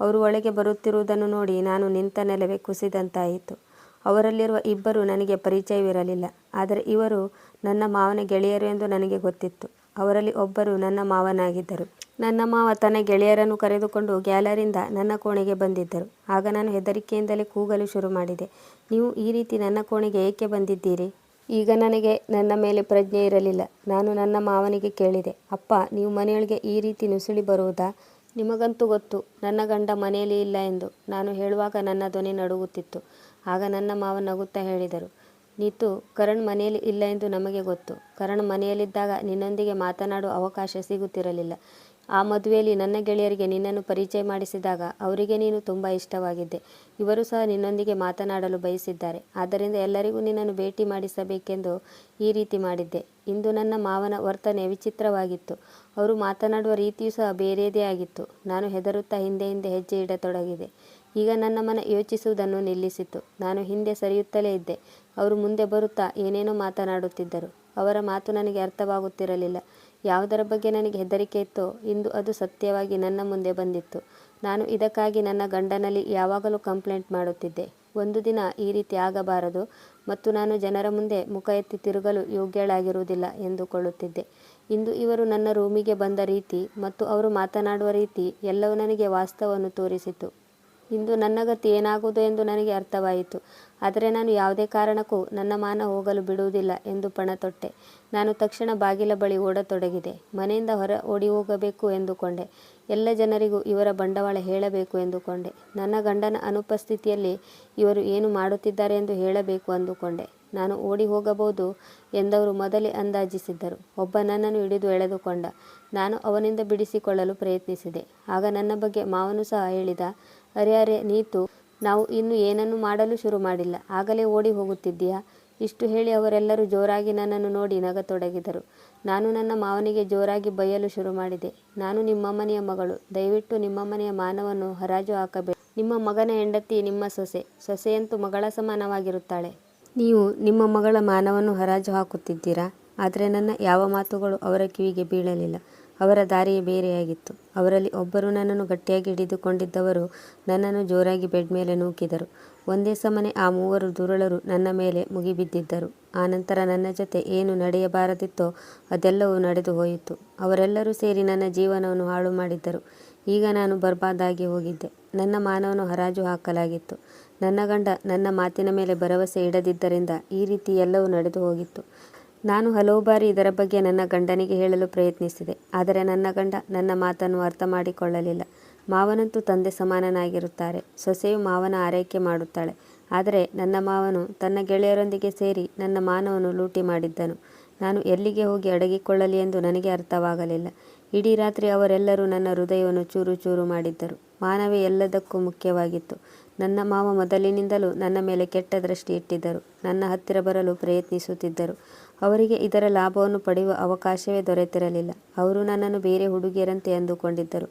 ಅವರು ಒಳಗೆ ಬರುತ್ತಿರುವುದನ್ನು ನೋಡಿ ನಾನು ನಿಂತ ನೆಲವೇ ಕುಸಿದಂತಾಯಿತು. ಅವರಲ್ಲಿರುವ ಇಬ್ಬರು ನನಗೆ ಪರಿಚಯವಿರಲಿಲ್ಲ. ಆದರೆ ಇವರು ನನ್ನ ಮಾವನ ಗೆಳೆಯರು ಎಂದು ನನಗೆ ಗೊತ್ತಿತ್ತು. ಅವರಲ್ಲಿ ಒಬ್ಬರು ನನ್ನ ಮಾವನಾಗಿದ್ದರು. ನನ್ನ ಮಾವ ತನ್ನ ಗೆಳೆಯರನ್ನು ಕರೆದುಕೊಂಡು ಗ್ಯಾಲರಿಂದ ನನ್ನ ಕೋಣೆಗೆ ಬಂದಿದ್ದರು. ಆಗ ನಾನು ಹೆದರಿಕೆಯಿಂದಲೇ ಕೂಗಲು ಶುರು ಮಾಡಿದೆ. ನೀವು ಈ ರೀತಿ ನನ್ನ ಕೋಣೆಗೆ ಏಕೆ ಬಂದಿದ್ದೀರಿ? ಈಗ ನನಗೆ ನನ್ನ ಮೇಲೆ ಪ್ರಜ್ಞೆ ಇರಲಿಲ್ಲ. ನಾನು ನನ್ನ ಮಾವನಿಗೆ ಕೇಳಿದೆ, ಅಪ್ಪ, ನೀವು ಮನೆಯೊಳಗೆ ಈ ರೀತಿ ನುಸುಳಿ ಬರುವುದಾ? ನಿಮಗಂತೂ ಗೊತ್ತು, ನನ್ನ ಗಂಡ ಮನೆಯಲ್ಲಿ ಇಲ್ಲ ಎಂದು. ನಾನು ಹೇಳುವಾಗ ನನ್ನ ಧ್ವನಿ ನಡುಗುತ್ತಿತ್ತು. ಆಗ ನನ್ನ ಮಾವ ನಗುತ್ತಾ ಹೇಳಿದರು, ನೀತು, ಕರಣ್ ಮನೆಯಲ್ಲಿ ಇಲ್ಲ ಎಂದು ನಮಗೆ ಗೊತ್ತು. ಕರಣ್ ಮನೆಯಲ್ಲಿದ್ದಾಗ ನಿನ್ನೊಂದಿಗೆ ಮಾತನಾಡುವ ಅವಕಾಶ ಸಿಗುತ್ತಿರಲಿಲ್ಲ. ಆ ಮದುವೆಯಲ್ಲಿ ನನ್ನ ಗೆಳೆಯರಿಗೆ ನಿನ್ನನ್ನು ಪರಿಚಯ ಮಾಡಿಸಿದಾಗ ಅವರಿಗೆ ನೀನು ತುಂಬ ಇಷ್ಟವಾಗಿದ್ದೆ. ಇವರು ಸಹ ನಿನ್ನೊಂದಿಗೆ ಮಾತನಾಡಲು ಬಯಸಿದ್ದಾರೆ. ಆದ್ದರಿಂದ ಎಲ್ಲರಿಗೂ ನಿನ್ನನ್ನು ಭೇಟಿ ಮಾಡಿಸಬೇಕೆಂದು ಈ ರೀತಿ ಮಾಡಿದ್ದೆ. ಇಂದು ನನ್ನ ಮಾವನ ವರ್ತನೆ ವಿಚಿತ್ರವಾಗಿತ್ತು. ಅವರು ಮಾತನಾಡುವ ರೀತಿಯೂ ಸಹ ಬೇರೆಯದೇ ಆಗಿತ್ತು. ನಾನು ಹೆದರುತ್ತಾ ಹಿಂದೆ ಹಿಂದೆ ಹೆಜ್ಜೆ ಇಡತೊಡಗಿದೆ. ಈಗ ನನ್ನ ಮನ ಯೋಚಿಸುವುದನ್ನು ನಿಲ್ಲಿಸಿತು. ನಾನು ಹಿಂದೆ ಸರಿಯುತ್ತಲೇ ಇದ್ದೆ. ಅವರು ಮುಂದೆ ಬರುತ್ತಾ ಏನೇನೋ ಮಾತನಾಡುತ್ತಿದ್ದರು. ಅವರ ಮಾತು ನನಗೆ ಅರ್ಥವಾಗುತ್ತಿರಲಿಲ್ಲ. ಯಾವುದರ ಬಗ್ಗೆ ನನಗೆ ಹೆದರಿಕೆ ಇತ್ತೋ, ಇಂದು ಅದು ಸತ್ಯವಾಗಿ ನನ್ನ ಮುಂದೆ ಬಂದಿತ್ತು. ನಾನು ಇದಕ್ಕಾಗಿ ನನ್ನ ಗಂಡನಲ್ಲಿ ಯಾವಾಗಲೂ ಕಂಪ್ಲೇಂಟ್ ಮಾಡುತ್ತಿದ್ದೆ. ಒಂದು ದಿನ ಈ ರೀತಿ ಆಗಬಾರದು ಮತ್ತು ನಾನು ಜನರ ಮುಂದೆ ಮುಖ ಎತ್ತಿ ತಿರುಗಲು ಯೋಗ್ಯಳಾಗಿರುವುದಿಲ್ಲ ಎಂದುಕೊಳ್ಳುತ್ತಿದ್ದೆ. ಇಂದು ಇವರು ನನ್ನ ರೂಮಿಗೆ ಬಂದ ರೀತಿ ಮತ್ತು ಅವರು ಮಾತನಾಡುವ ರೀತಿ ಎಲ್ಲವೂ ನನಗೆ ವಾಸ್ತವವನ್ನು ತೋರಿಸಿತು. ಇಂದು ನನ್ನ ಗತಿ ಏನಾಗುವುದು ಎಂದು ನನಗೆ ಅರ್ಥವಾಯಿತು. ಆದರೆ ನಾನು ಯಾವುದೇ ಕಾರಣಕ್ಕೂ ನನ್ನ ಮಾನ ಹೋಗಲು ಬಿಡುವುದಿಲ್ಲ ಎಂದು ಪಣ ತೊಟ್ಟೆ ನಾನು ತಕ್ಷಣ ಬಾಗಿಲ ಬಳಿ ಓಡತೊಡಗಿದೆ ಮನೆಯಿಂದ ಹೊರ ಓಡಿ ಹೋಗಬೇಕು ಎಂದುಕೊಂಡೆ. ಎಲ್ಲ ಜನರಿಗೂ ಇವರ ಬಂಡವಾಳ ಹೇಳಬೇಕು ಎಂದುಕೊಂಡೆ. ನನ್ನ ಗಂಡನ ಅನುಪಸ್ಥಿತಿಯಲ್ಲಿ ಇವರು ಏನು ಮಾಡುತ್ತಿದ್ದಾರೆ ಎಂದು ಹೇಳಬೇಕು ಅಂದುಕೊಂಡೆ. ನಾನು ಓಡಿ ಹೋಗಬಹುದು ಎಂದವರು ಮೊದಲೇ ಅಂದಾಜಿಸಿದ್ದರು. ಒಬ್ಬ ನನ್ನನ್ನು ಹಿಡಿದು ಎಳೆದುಕೊಂಡ. ನಾನು ಅವನಿಂದ ಬಿಡಿಸಿಕೊಳ್ಳಲು ಪ್ರಯತ್ನಿಸಿದೆ. ಆಗ ನನ್ನ ಬಗ್ಗೆ ಮಾವನು ಸಹ ಹೇಳಿದ ಅರೆ ಅರೆ, ನೀತು, ನಾವು ಇನ್ನು ಏನನ್ನು ಮಾಡಲು ಶುರು ಮಾಡಿಲ್ಲ. ಆಗಲೇ ಓಡಿ ಹೋಗುತ್ತಿದ್ದೀಯಾ? ಇಷ್ಟು ಹೇಳಿ ಅವರೆಲ್ಲರೂ ಜೋರಾಗಿ ನನ್ನನ್ನು ನೋಡಿ ನಗತೊಡಗಿದರು. ನಾನು ನನ್ನ ಮಾವನಿಗೆ ಜೋರಾಗಿ ಬೈಯಲು ಶುರು ಮಾಡಿದೆ. ನಾನು ನಿಮ್ಮ ಮನೆಯ ಮಗಳು. ದಯವಿಟ್ಟು ನಿಮ್ಮ ಮನೆಯ ಮಾನವನ್ನು ಹರಾಜು ಹಾಕಬೇಕು ನಿಮ್ಮ ಮಗನ ಹೆಂಡತಿ ನಿಮ್ಮ ಸೊಸೆ. ಸೊಸೆಯಂತೂ ಮಗಳ ಸಮಾನವಾಗಿರುತ್ತಾಳೆ. ನೀವು ನಿಮ್ಮ ಮಗಳ ಮಾನವನ್ನು ಹರಾಜು ಹಾಕುತ್ತಿದ್ದೀರಾ? ಆದರೆ ನನ್ನ ಯಾವ ಮಾತುಗಳು ಅವರ ಕಿವಿಗೆ ಬೀಳಲಿಲ್ಲ. ಅವರ ದಾರಿಯೇ ಬೇರೆಯಾಗಿತ್ತು. ಅವರಲ್ಲಿ ಒಬ್ಬರು ನನ್ನನ್ನು ಗಟ್ಟಿಯಾಗಿ ಹಿಡಿದುಕೊಂಡಿದ್ದವರು ನನ್ನನ್ನು ಜೋರಾಗಿ ಬೆಡ್ ಮೇಲೆ ನೂಕಿದರು. ಒಂದೇ ಸಮನೆ ಆ ಮೂವರು ದುರುಳರು ನನ್ನ ಮೇಲೆ ಮುಗಿಬಿದ್ದಿದ್ದರು. ಆನಂತರ ನನ್ನ ಜೊತೆ ಏನು ನಡೆಯಬಾರದಿತ್ತೋ ಅದೆಲ್ಲವೂ ನಡೆದು ಹೋಯಿತು. ಅವರೆಲ್ಲರೂ ಸೇರಿ ನನ್ನ ಜೀವನವನ್ನು ಹಾಳು ಮಾಡಿದ್ದರು. ಈಗ ನಾನು ಬರ್ಬಾದಾಗಿ ಹೋಗಿದ್ದೆ. ನನ್ನ ಮಾನವನ್ನು ಹರಾಜು ಹಾಕಲಾಗಿತ್ತು. ನನ್ನ ಗಂಡ ನನ್ನ ಮಾತಿನ ಮೇಲೆ ಭರವಸೆ ಇಡದಿದ್ದರಿಂದ ಈ ರೀತಿ ಎಲ್ಲವೂ ನಡೆದು ಹೋಗಿತ್ತು. ನಾನು ಹಲವು ಬಾರಿ ಇದರ ಬಗ್ಗೆ ನನ್ನ ಗಂಡನಿಗೆ ಹೇಳಲು ಪ್ರಯತ್ನಿಸಿದೆ. ಆದರೆ ನನ್ನ ಗಂಡ ನನ್ನ ಮಾತನ್ನು ಅರ್ಥ ಮಾಡಿಕೊಳ್ಳಲಿಲ್ಲ ಮಾವನಂತೂ ತಂದೆ ಸಮಾನನಾಗಿರುತ್ತಾರೆ. ಸೊಸೆಯು ಮಾವನ ಆರೈಕೆ ಮಾಡುತ್ತಾಳೆ. ಆದರೆ ನನ್ನ ಮಾವನು ತನ್ನ ಗೆಳೆಯರೊಂದಿಗೆ ಸೇರಿ ನನ್ನ ಮಾನವನ್ನು ಲೂಟಿ ಮಾಡಿದ್ದನು. ನಾನು ಎಲ್ಲಿಗೆ ಹೋಗಿ ಅಡಗಿಕೊಳ್ಳಲಿ ಎಂದು ನನಗೆ ಅರ್ಥವಾಗಲಿಲ್ಲ. ಇಡೀ ರಾತ್ರಿ ಅವರೆಲ್ಲರೂ ನನ್ನ ಹೃದಯವನ್ನು ಚೂರು ಚೂರು ಮಾಡಿದ್ದರು. ಮಾನವೇ ಎಲ್ಲದಕ್ಕೂ ಮುಖ್ಯವಾಗಿತ್ತು. ನನ್ನ ಮಾವ ಮೊದಲಿನಿಂದಲೂ ನನ್ನ ಮೇಲೆ ಕೆಟ್ಟ ದೃಷ್ಟಿ ಇಟ್ಟಿದ್ದರು ನನ್ನ ಹತ್ತಿರ ಬರಲು ಪ್ರಯತ್ನಿಸುತ್ತಿದ್ದರು. ಅವರಿಗೆ ಇದರ ಲಾಭವನ್ನು ಪಡೆಯುವ ಅವಕಾಶವೇ ದೊರೆತಿರಲಿಲ್ಲ. ಅವರು ನನ್ನನ್ನು ಬೇರೆ ಹುಡುಗಿಯರಂತೆ ಅಂದುಕೊಂಡಿದ್ದರು.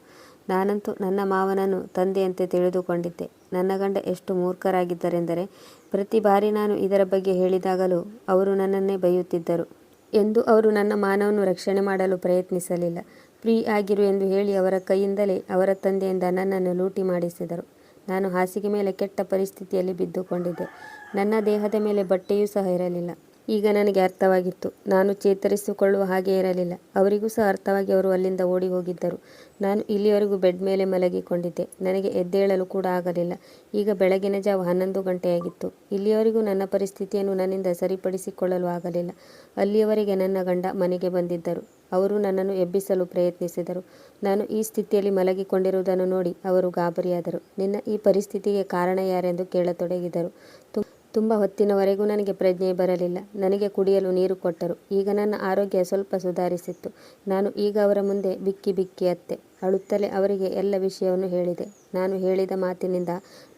ನಾನಂತೂ ನನ್ನ ಮಾವನನ್ನು ತಂದೆಯಂತೆ ತಿಳಿದುಕೊಂಡಿದ್ದೆ. ನನ್ನ ಗಂಡ ಎಷ್ಟು ಮೂರ್ಖರಾಗಿದ್ದರೆಂದರೆ, ಪ್ರತಿ ಬಾರಿ ನಾನು ಇದರ ಬಗ್ಗೆ ಹೇಳಿದಾಗಲೂ ಅವರು ನನ್ನನ್ನೇ ಬೈಯುತ್ತಿದ್ದರು ಎಂದು ಅವರು ನನ್ನ ಮಾನವನ್ನು ರಕ್ಷಣೆ ಮಾಡಲು ಪ್ರಯತ್ನಿಸಲಿಲ್ಲ. ಫ್ರೀ ಆಗಿರು ಎಂದು ಹೇಳಿ ಅವರ ಕೈಯಿಂದಲೇ ಅವರ ತಂದೆಯಿಂದ ನನ್ನನ್ನು ಲೂಟಿ ಮಾಡಿಸಿದರು. ನಾನು ಹಾಸಿಗೆ ಮೇಲೆ ಕೆಟ್ಟ ಪರಿಸ್ಥಿತಿಯಲ್ಲಿ ಬಿದ್ದುಕೊಂಡಿದ್ದೆ. ನನ್ನ ದೇಹದ ಮೇಲೆ ಬಟ್ಟೆಯೂ ಸಹ ಇರಲಿಲ್ಲ. ಈಗ ನನಗೆ ಅರ್ಥವಾಗಿತ್ತು. ನಾನು ಚೇತರಿಸಿಕೊಳ್ಳುವ ಹಾಗೆ ಇರಲಿಲ್ಲ. ಅವರಿಗೂ ಸಹ ಅರ್ಥವಾಗಿ ಅವರು ಅಲ್ಲಿಂದ ಓಡಿ ಹೋಗಿದ್ದರು. ನಾನು ಇಲ್ಲಿಯವರೆಗೂ ಬೆಡ್ ಮೇಲೆ ಮಲಗಿಕೊಂಡಿದ್ದೆ. ನನಗೆ ಎದ್ದೇಳಲು ಕೂಡ ಆಗಲಿಲ್ಲ. ಈಗ ಬೆಳಗಿನ ಜಾವ ಹನ್ನೊಂದು ಗಂಟೆಯಾಗಿತ್ತು. ಇಲ್ಲಿಯವರೆಗೂ ನನ್ನ ಪರಿಸ್ಥಿತಿಯನ್ನು ನನ್ನಿಂದ ಸರಿಪಡಿಸಿಕೊಳ್ಳಲು ಆಗಲಿಲ್ಲ. ಅಲ್ಲಿಯವರೆಗೆ ನನ್ನ ಗಂಡ ಮನೆಗೆ ಬಂದಿದ್ದರು. ಅವರು ನನ್ನನ್ನು ಎಬ್ಬಿಸಲು ಪ್ರಯತ್ನಿಸಿದರು. ನಾನು ಈ ಸ್ಥಿತಿಯಲ್ಲಿ ಮಲಗಿಕೊಂಡಿರುವುದನ್ನು ನೋಡಿ ಅವರು ಗಾಬರಿಯಾದರು. ನಿನ್ನ ಈ ಪರಿಸ್ಥಿತಿಗೆ ಕಾರಣ ಯಾರೆಂದು ಕೇಳತೊಡಗಿದರು. ತುಂಬ ಹೊತ್ತಿನವರೆಗೂ ನನಗೆ ಪ್ರಜ್ಞೆ ಬರಲಿಲ್ಲ. ನನಗೆ ಕುಡಿಯಲು ನೀರು ಕೊಟ್ಟರು. ಈಗ ನನ್ನ ಆರೋಗ್ಯ ಸ್ವಲ್ಪ ಸುಧಾರಿಸಿತ್ತು. ನಾನು ಈಗ ಅವರ ಮುಂದೆ ಬಿಕ್ಕಿ ಬಿಕ್ಕಿ ಅತ್ತೆ. ಅಳುತ್ತಲೇ ಅವರಿಗೆ ಎಲ್ಲ ವಿಷಯವನ್ನು ಹೇಳಿದೆ. ನಾನು ಹೇಳಿದ ಮಾತಿನಿಂದ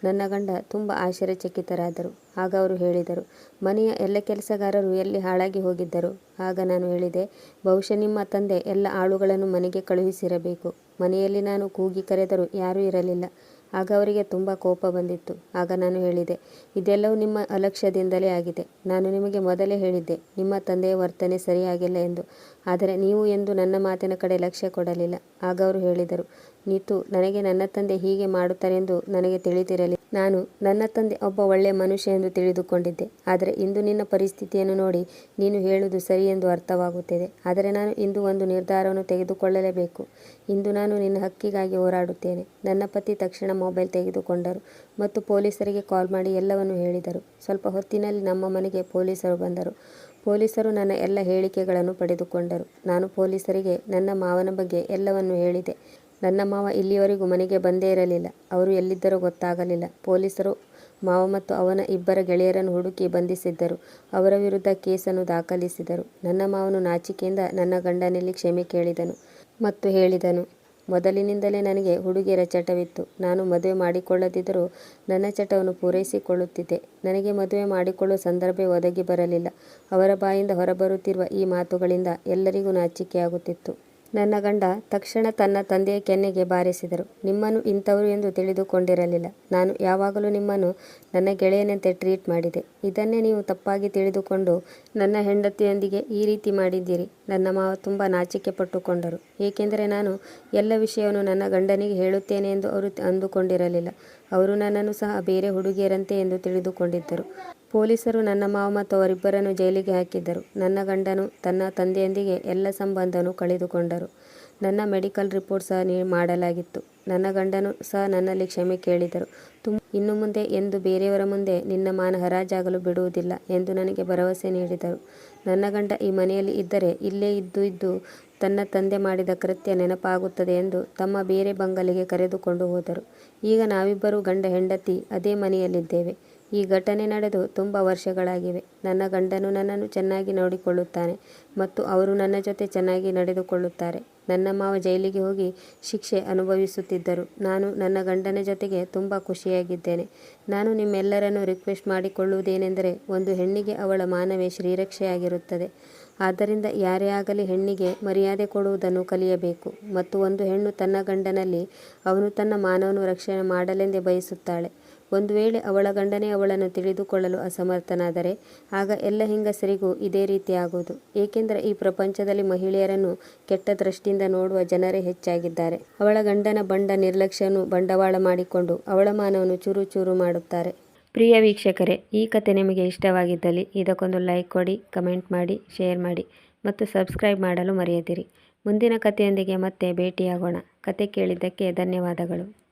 ನನ್ನ ಗಂಡ ತುಂಬ ಆಶ್ಚರ್ಯಚಕಿತರಾದರು. ಆಗ ಅವರು ಹೇಳಿದರು, ಮನೆಯ ಎಲ್ಲ ಕೆಲಸಗಾರರು ಎಲ್ಲಿ ಹಾಳಾಗಿ ಹೋಗಿದ್ದರು? ಆಗ ನಾನು ಹೇಳಿದೆ, ಬಹುಶಃ ನಿಮ್ಮ ತಂದೆ ಎಲ್ಲ ಆಳುಗಳನ್ನು ಮನೆಗೆ ಕಳುಹಿಸಿರಬೇಕು. ಮನೆಯಲ್ಲಿ ನಾನು ಕೂಗಿ ಕರೆದರೂ ಯಾರೂ ಇರಲಿಲ್ಲ. ಆಗ ಅವರಿಗೆ ತುಂಬ ಕೋಪ ಬಂದಿತ್ತು. ಆಗ ನಾನು ಹೇಳಿದೆ, ಇದೆಲ್ಲವೂ ನಿಮ್ಮ ಅಲಕ್ಷ್ಯದಿಂದಲೇ ಆಗಿದೆ. ನಾನು ನಿಮಗೆ ಮೊದಲೇ ಹೇಳಿದ್ದೆ, ನಿಮ್ಮ ತಂದೆಯ ವರ್ತನೆ ಸರಿಯಾಗಿಲ್ಲ ಎಂದು. ಆದರೆ ನೀವು ಎಂದು ನನ್ನ ಮಾತಿನ ಕಡೆ ಲಕ್ಷ್ಯ ಕೊಡಲಿಲ್ಲ. ಆಗ ಅವರು ಹೇಳಿದರು ನೀತು ನನಗೆ ನನ್ನ ತಂದೆ ಹೀಗೆ ಮಾಡುತ್ತಾರೆಂದು ನನಗೆ ತಿಳಿದಿರಲಿ. ನಾನು ನನ್ನ ತಂದೆ ಒಬ್ಬ ಒಳ್ಳೆಯ ಮನುಷ್ಯ ಎಂದು ತಿಳಿದುಕೊಂಡಿದ್ದೆ. ಆದರೆ ಇಂದು ನಿನ್ನ ಪರಿಸ್ಥಿತಿಯನ್ನು ನೋಡಿ ನೀನು ಹೇಳುವುದು ಸರಿ ಎಂದು ಅರ್ಥವಾಗುತ್ತಿದೆ. ಆದರೆ ನಾನು ಇಂದು ಒಂದು ನಿರ್ಧಾರವನ್ನು ತೆಗೆದುಕೊಳ್ಳಲೇಬೇಕು ಇಂದು ನಾನು ನಿನ್ನ ಹಕ್ಕಿಗಾಗಿ ಹೋರಾಡುತ್ತೇನೆ. ನನ್ನ ಪತಿ ತಕ್ಷಣ ಮೊಬೈಲ್ ತೆಗೆದುಕೊಂಡರು ಮತ್ತು ಪೊಲೀಸರಿಗೆ ಕಾಲ್ ಮಾಡಿ ಎಲ್ಲವನ್ನು ಹೇಳಿದರು. ಸ್ವಲ್ಪ ಹೊತ್ತಿನಲ್ಲಿ ನಮ್ಮ ಮನೆಗೆ ಪೊಲೀಸರು ಬಂದರು. ಪೊಲೀಸರು ನನ್ನ ಎಲ್ಲ ಹೇಳಿಕೆಗಳನ್ನು ಪಡೆದುಕೊಂಡರು. ನಾನು ಪೊಲೀಸರಿಗೆ ನನ್ನ ಮಾವನ ಬಗ್ಗೆ ಎಲ್ಲವನ್ನು ಹೇಳಿದೆ. ನನ್ನ ಮಾವ ಇಲ್ಲಿಯವರೆಗೂ ಮನೆಗೆ ಬಂದೇ ಇರಲಿಲ್ಲ. ಅವರು ಎಲ್ಲಿದ್ದರೋ ಗೊತ್ತಾಗಲಿಲ್ಲ. ಪೊಲೀಸರು ಮಾವ ಮತ್ತು ಅವನ ಇಬ್ಬರ ಗೆಳೆಯರನ್ನು ಹುಡುಕಿ ಬಂಧಿಸಿದ್ದರು. ಅವರ ವಿರುದ್ಧ ಕೇಸನ್ನು ದಾಖಲಿಸಿದರು. ನನ್ನ ಮಾವನು ನಾಚಿಕೆಯಿಂದ ನನ್ನ ಗಂಡನಲ್ಲಿ ಕ್ಷಮೆ ಕೇಳಿದನು ಮತ್ತು ಹೇಳಿದನು, ಮೊದಲಿನಿಂದಲೇ ನನಗೆ ಹುಡುಗಿಯರ ಚಟವಿತ್ತು. ನಾನು ಮದುವೆ ಮಾಡಿಕೊಳ್ಳದಿದ್ದರೂ ನನ್ನ ಚಟವನ್ನು ಪೂರೈಸಿಕೊಳ್ಳುತ್ತಿದ್ದೆ. ನನಗೆ ಮದುವೆ ಮಾಡಿಕೊಳ್ಳುವ ಸಂದರ್ಭ ಒದಗಿ ಬರಲಿಲ್ಲ. ಅವರ ಬಾಯಿಂದ ಹೊರಬರುತ್ತಿರುವ ಈ ಮಾತುಗಳಿಂದ ಎಲ್ಲರಿಗೂ ನಾಚಿಕೆಯಾಗುತ್ತಿತ್ತು. ನನ್ನ ಗಂಡ ತಕ್ಷಣ ತನ್ನ ತಂದೆಯ ಕೆನ್ನೆಗೆ ಬಾರಿಸಿದರು. ನಿಮ್ಮನ್ನು ಇಂಥವರು ಎಂದು ತಿಳಿದುಕೊಂಡಿರಲಿಲ್ಲ. ನಾನು ಯಾವಾಗಲೂ ನಿಮ್ಮನ್ನು ನನ್ನ ಗೆಳೆಯನಂತೆ ಟ್ರೀಟ್ ಮಾಡಿದೆ. ಇದನ್ನೇ ನೀವು ತಪ್ಪಾಗಿ ತಿಳಿದುಕೊಂಡು ನನ್ನ ಹೆಂಡತಿಯೊಂದಿಗೆ ಈ ರೀತಿ ಮಾಡಿದ್ದೀರಿ. ನನ್ನ ಮಾವ ತುಂಬ ನಾಚಿಕೆ ಪಟ್ಟುಕೊಂಡರು ಏಕೆಂದರೆ ನಾನು ಎಲ್ಲ ವಿಷಯವನ್ನು ನನ್ನ ಗಂಡನಿಗೆ ಹೇಳುತ್ತೇನೆ ಎಂದು ಅವರು ಅಂದುಕೊಂಡಿರಲಿಲ್ಲ. ಅವರು ನನ್ನನ್ನು ಸಹ ಬೇರೆ ಹುಡುಗಿಯರಂತೆ ಎಂದು ತಿಳಿದುಕೊಂಡಿದ್ದರು. ಪೊಲೀಸರು ನನ್ನ ಮಾವ ಮತ್ತು ಅವರಿಬ್ಬರನ್ನು ಜೈಲಿಗೆ ಹಾಕಿದ್ದರು. ನನ್ನ ಗಂಡನು ತನ್ನ ತಂದೆಯೊಂದಿಗೆ ಎಲ್ಲ ಸಂಬಂಧನೂ ಕಳೆದುಕೊಂಡರು. ನನ್ನ ಮೆಡಿಕಲ್ ರಿಪೋರ್ಟ್ ಸಹ ನೀ ಮಾಡಲಾಗಿತ್ತು. ನನ್ನ ಗಂಡನು ಸಹ ನನ್ನಲ್ಲಿ ಕ್ಷಮೆ ಕೇಳಿದರು. ತುಂ ಇನ್ನು ಮುಂದೆ ಎಂದು ಬೇರೆಯವರ ಮುಂದೆ ನಿನ್ನ ಮಾನ ಹರಾಜಾಗಲು ಬಿಡುವುದಿಲ್ಲ ಎಂದು ನನಗೆ ಭರವಸೆ ನೀಡಿದರು. ನನ್ನ ಗಂಡ ಈ ಮನೆಯಲ್ಲಿ ಇದ್ದರೆ ಇಲ್ಲೇ ಇದ್ದು ಇದ್ದು ತನ್ನ ತಂದೆ ಮಾಡಿದ ಕೃತ್ಯ ನೆನಪಾಗುತ್ತದೆ ಎಂದು ತಮ್ಮ ಬೇರೆ ಬಂಗಲಿಗೆ ಕರೆದುಕೊಂಡು ಹೋದರು. ಈಗ ನಾವಿಬ್ಬರೂ ಗಂಡ ಹೆಂಡತಿ ಅದೇ ಮನೆಯಲ್ಲಿದ್ದೇವೆ. ಈ ಘಟನೆ ನಡೆದು ತುಂಬ ವರ್ಷಗಳಾಗಿವೆ. ನನ್ನ ಗಂಡನು ನನ್ನನ್ನು ಚೆನ್ನಾಗಿ ನೋಡಿಕೊಳ್ಳುತ್ತಾನೆ ಮತ್ತು ಅವರು ನನ್ನ ಜೊತೆ ಚೆನ್ನಾಗಿ ನಡೆದುಕೊಳ್ಳುತ್ತಾರೆ. ನನ್ನ ಮಾವ ಜೈಲಿಗೆ ಹೋಗಿ ಶಿಕ್ಷೆ ಅನುಭವಿಸುತ್ತಿದ್ದರು. ನಾನು ನನ್ನ ಗಂಡನ ಜೊತೆಗೆ ತುಂಬ ಖುಷಿಯಾಗಿದ್ದೇನೆ. ನಾನು ನಿಮ್ಮೆಲ್ಲರನ್ನು ರಿಕ್ವೆಸ್ಟ್ ಮಾಡಿಕೊಳ್ಳುವುದೇನೆಂದರೆ ಒಂದು ಹೆಣ್ಣಿಗೆ ಅವಳ ಮಾನವೇ ಶ್ರೀರಕ್ಷೆಯಾಗಿರುತ್ತದೆ. ಆದ್ದರಿಂದ ಯಾರೇ ಆಗಲಿ ಹೆಣ್ಣಿಗೆ ಮರ್ಯಾದೆ ಕೊಡುವುದನ್ನು ಕಲಿಯಬೇಕು ಮತ್ತು ಒಂದು ಹೆಣ್ಣು ತನ್ನ ಗಂಡನಲ್ಲಿ ಅವನು ತನ್ನ ಮಾನವನ್ನು ರಕ್ಷಣೆ ಮಾಡಲೆಂದೇ ಬಯಸುತ್ತಾಳೆ. ಒಂದು ವೇಳೆ ಅವಳ ಗಂಡನೇ ಅವಳನ್ನು ತಿಳಿದುಕೊಳ್ಳಲು ಅಸಮರ್ಥನಾದರೆ, ಆಗ ಎಲ್ಲ ಹೆಂಗಸರಿಗೂ ಇದೇ ರೀತಿ ಆಗುವುದು ಏಕೆಂದರೆ ಈ ಪ್ರಪಂಚದಲ್ಲಿ ಮಹಿಳೆಯರನ್ನು ಕೆಟ್ಟ ದೃಷ್ಟಿಯಿಂದ ನೋಡುವ ಜನರೇ ಹೆಚ್ಚಾಗಿದ್ದಾರೆ. ಅವಳ ಗಂಡನ ಬಂಡ ನಿರ್ಲಕ್ಷ್ಯವನ್ನು ಬಂಡವಾಳ ಮಾಡಿಕೊಂಡು ಅವಳ ಮಾನವನ್ನು ಚೂರು ಚೂರು ಮಾಡುತ್ತಾರೆ. ಪ್ರಿಯ ವೀಕ್ಷಕರೇ, ಈ ಕತೆ ನಿಮಗೆ ಇಷ್ಟವಾಗಿದ್ದಲ್ಲಿ ಇದಕ್ಕೊಂದು ಲೈಕ್ ಕೊಡಿ, ಕಮೆಂಟ್ ಮಾಡಿ, ಶೇರ್ ಮಾಡಿ ಮತ್ತು ಸಬ್ಸ್ಕ್ರೈಬ್ ಮಾಡಲು ಮರೆಯದಿರಿ. ಮುಂದಿನ ಕಥೆಯೊಂದಿಗೆ ಮತ್ತೆ ಭೇಟಿಯಾಗೋಣ. ಕತೆ ಕೇಳಿದ್ದಕ್ಕೆ ಧನ್ಯವಾದಗಳು.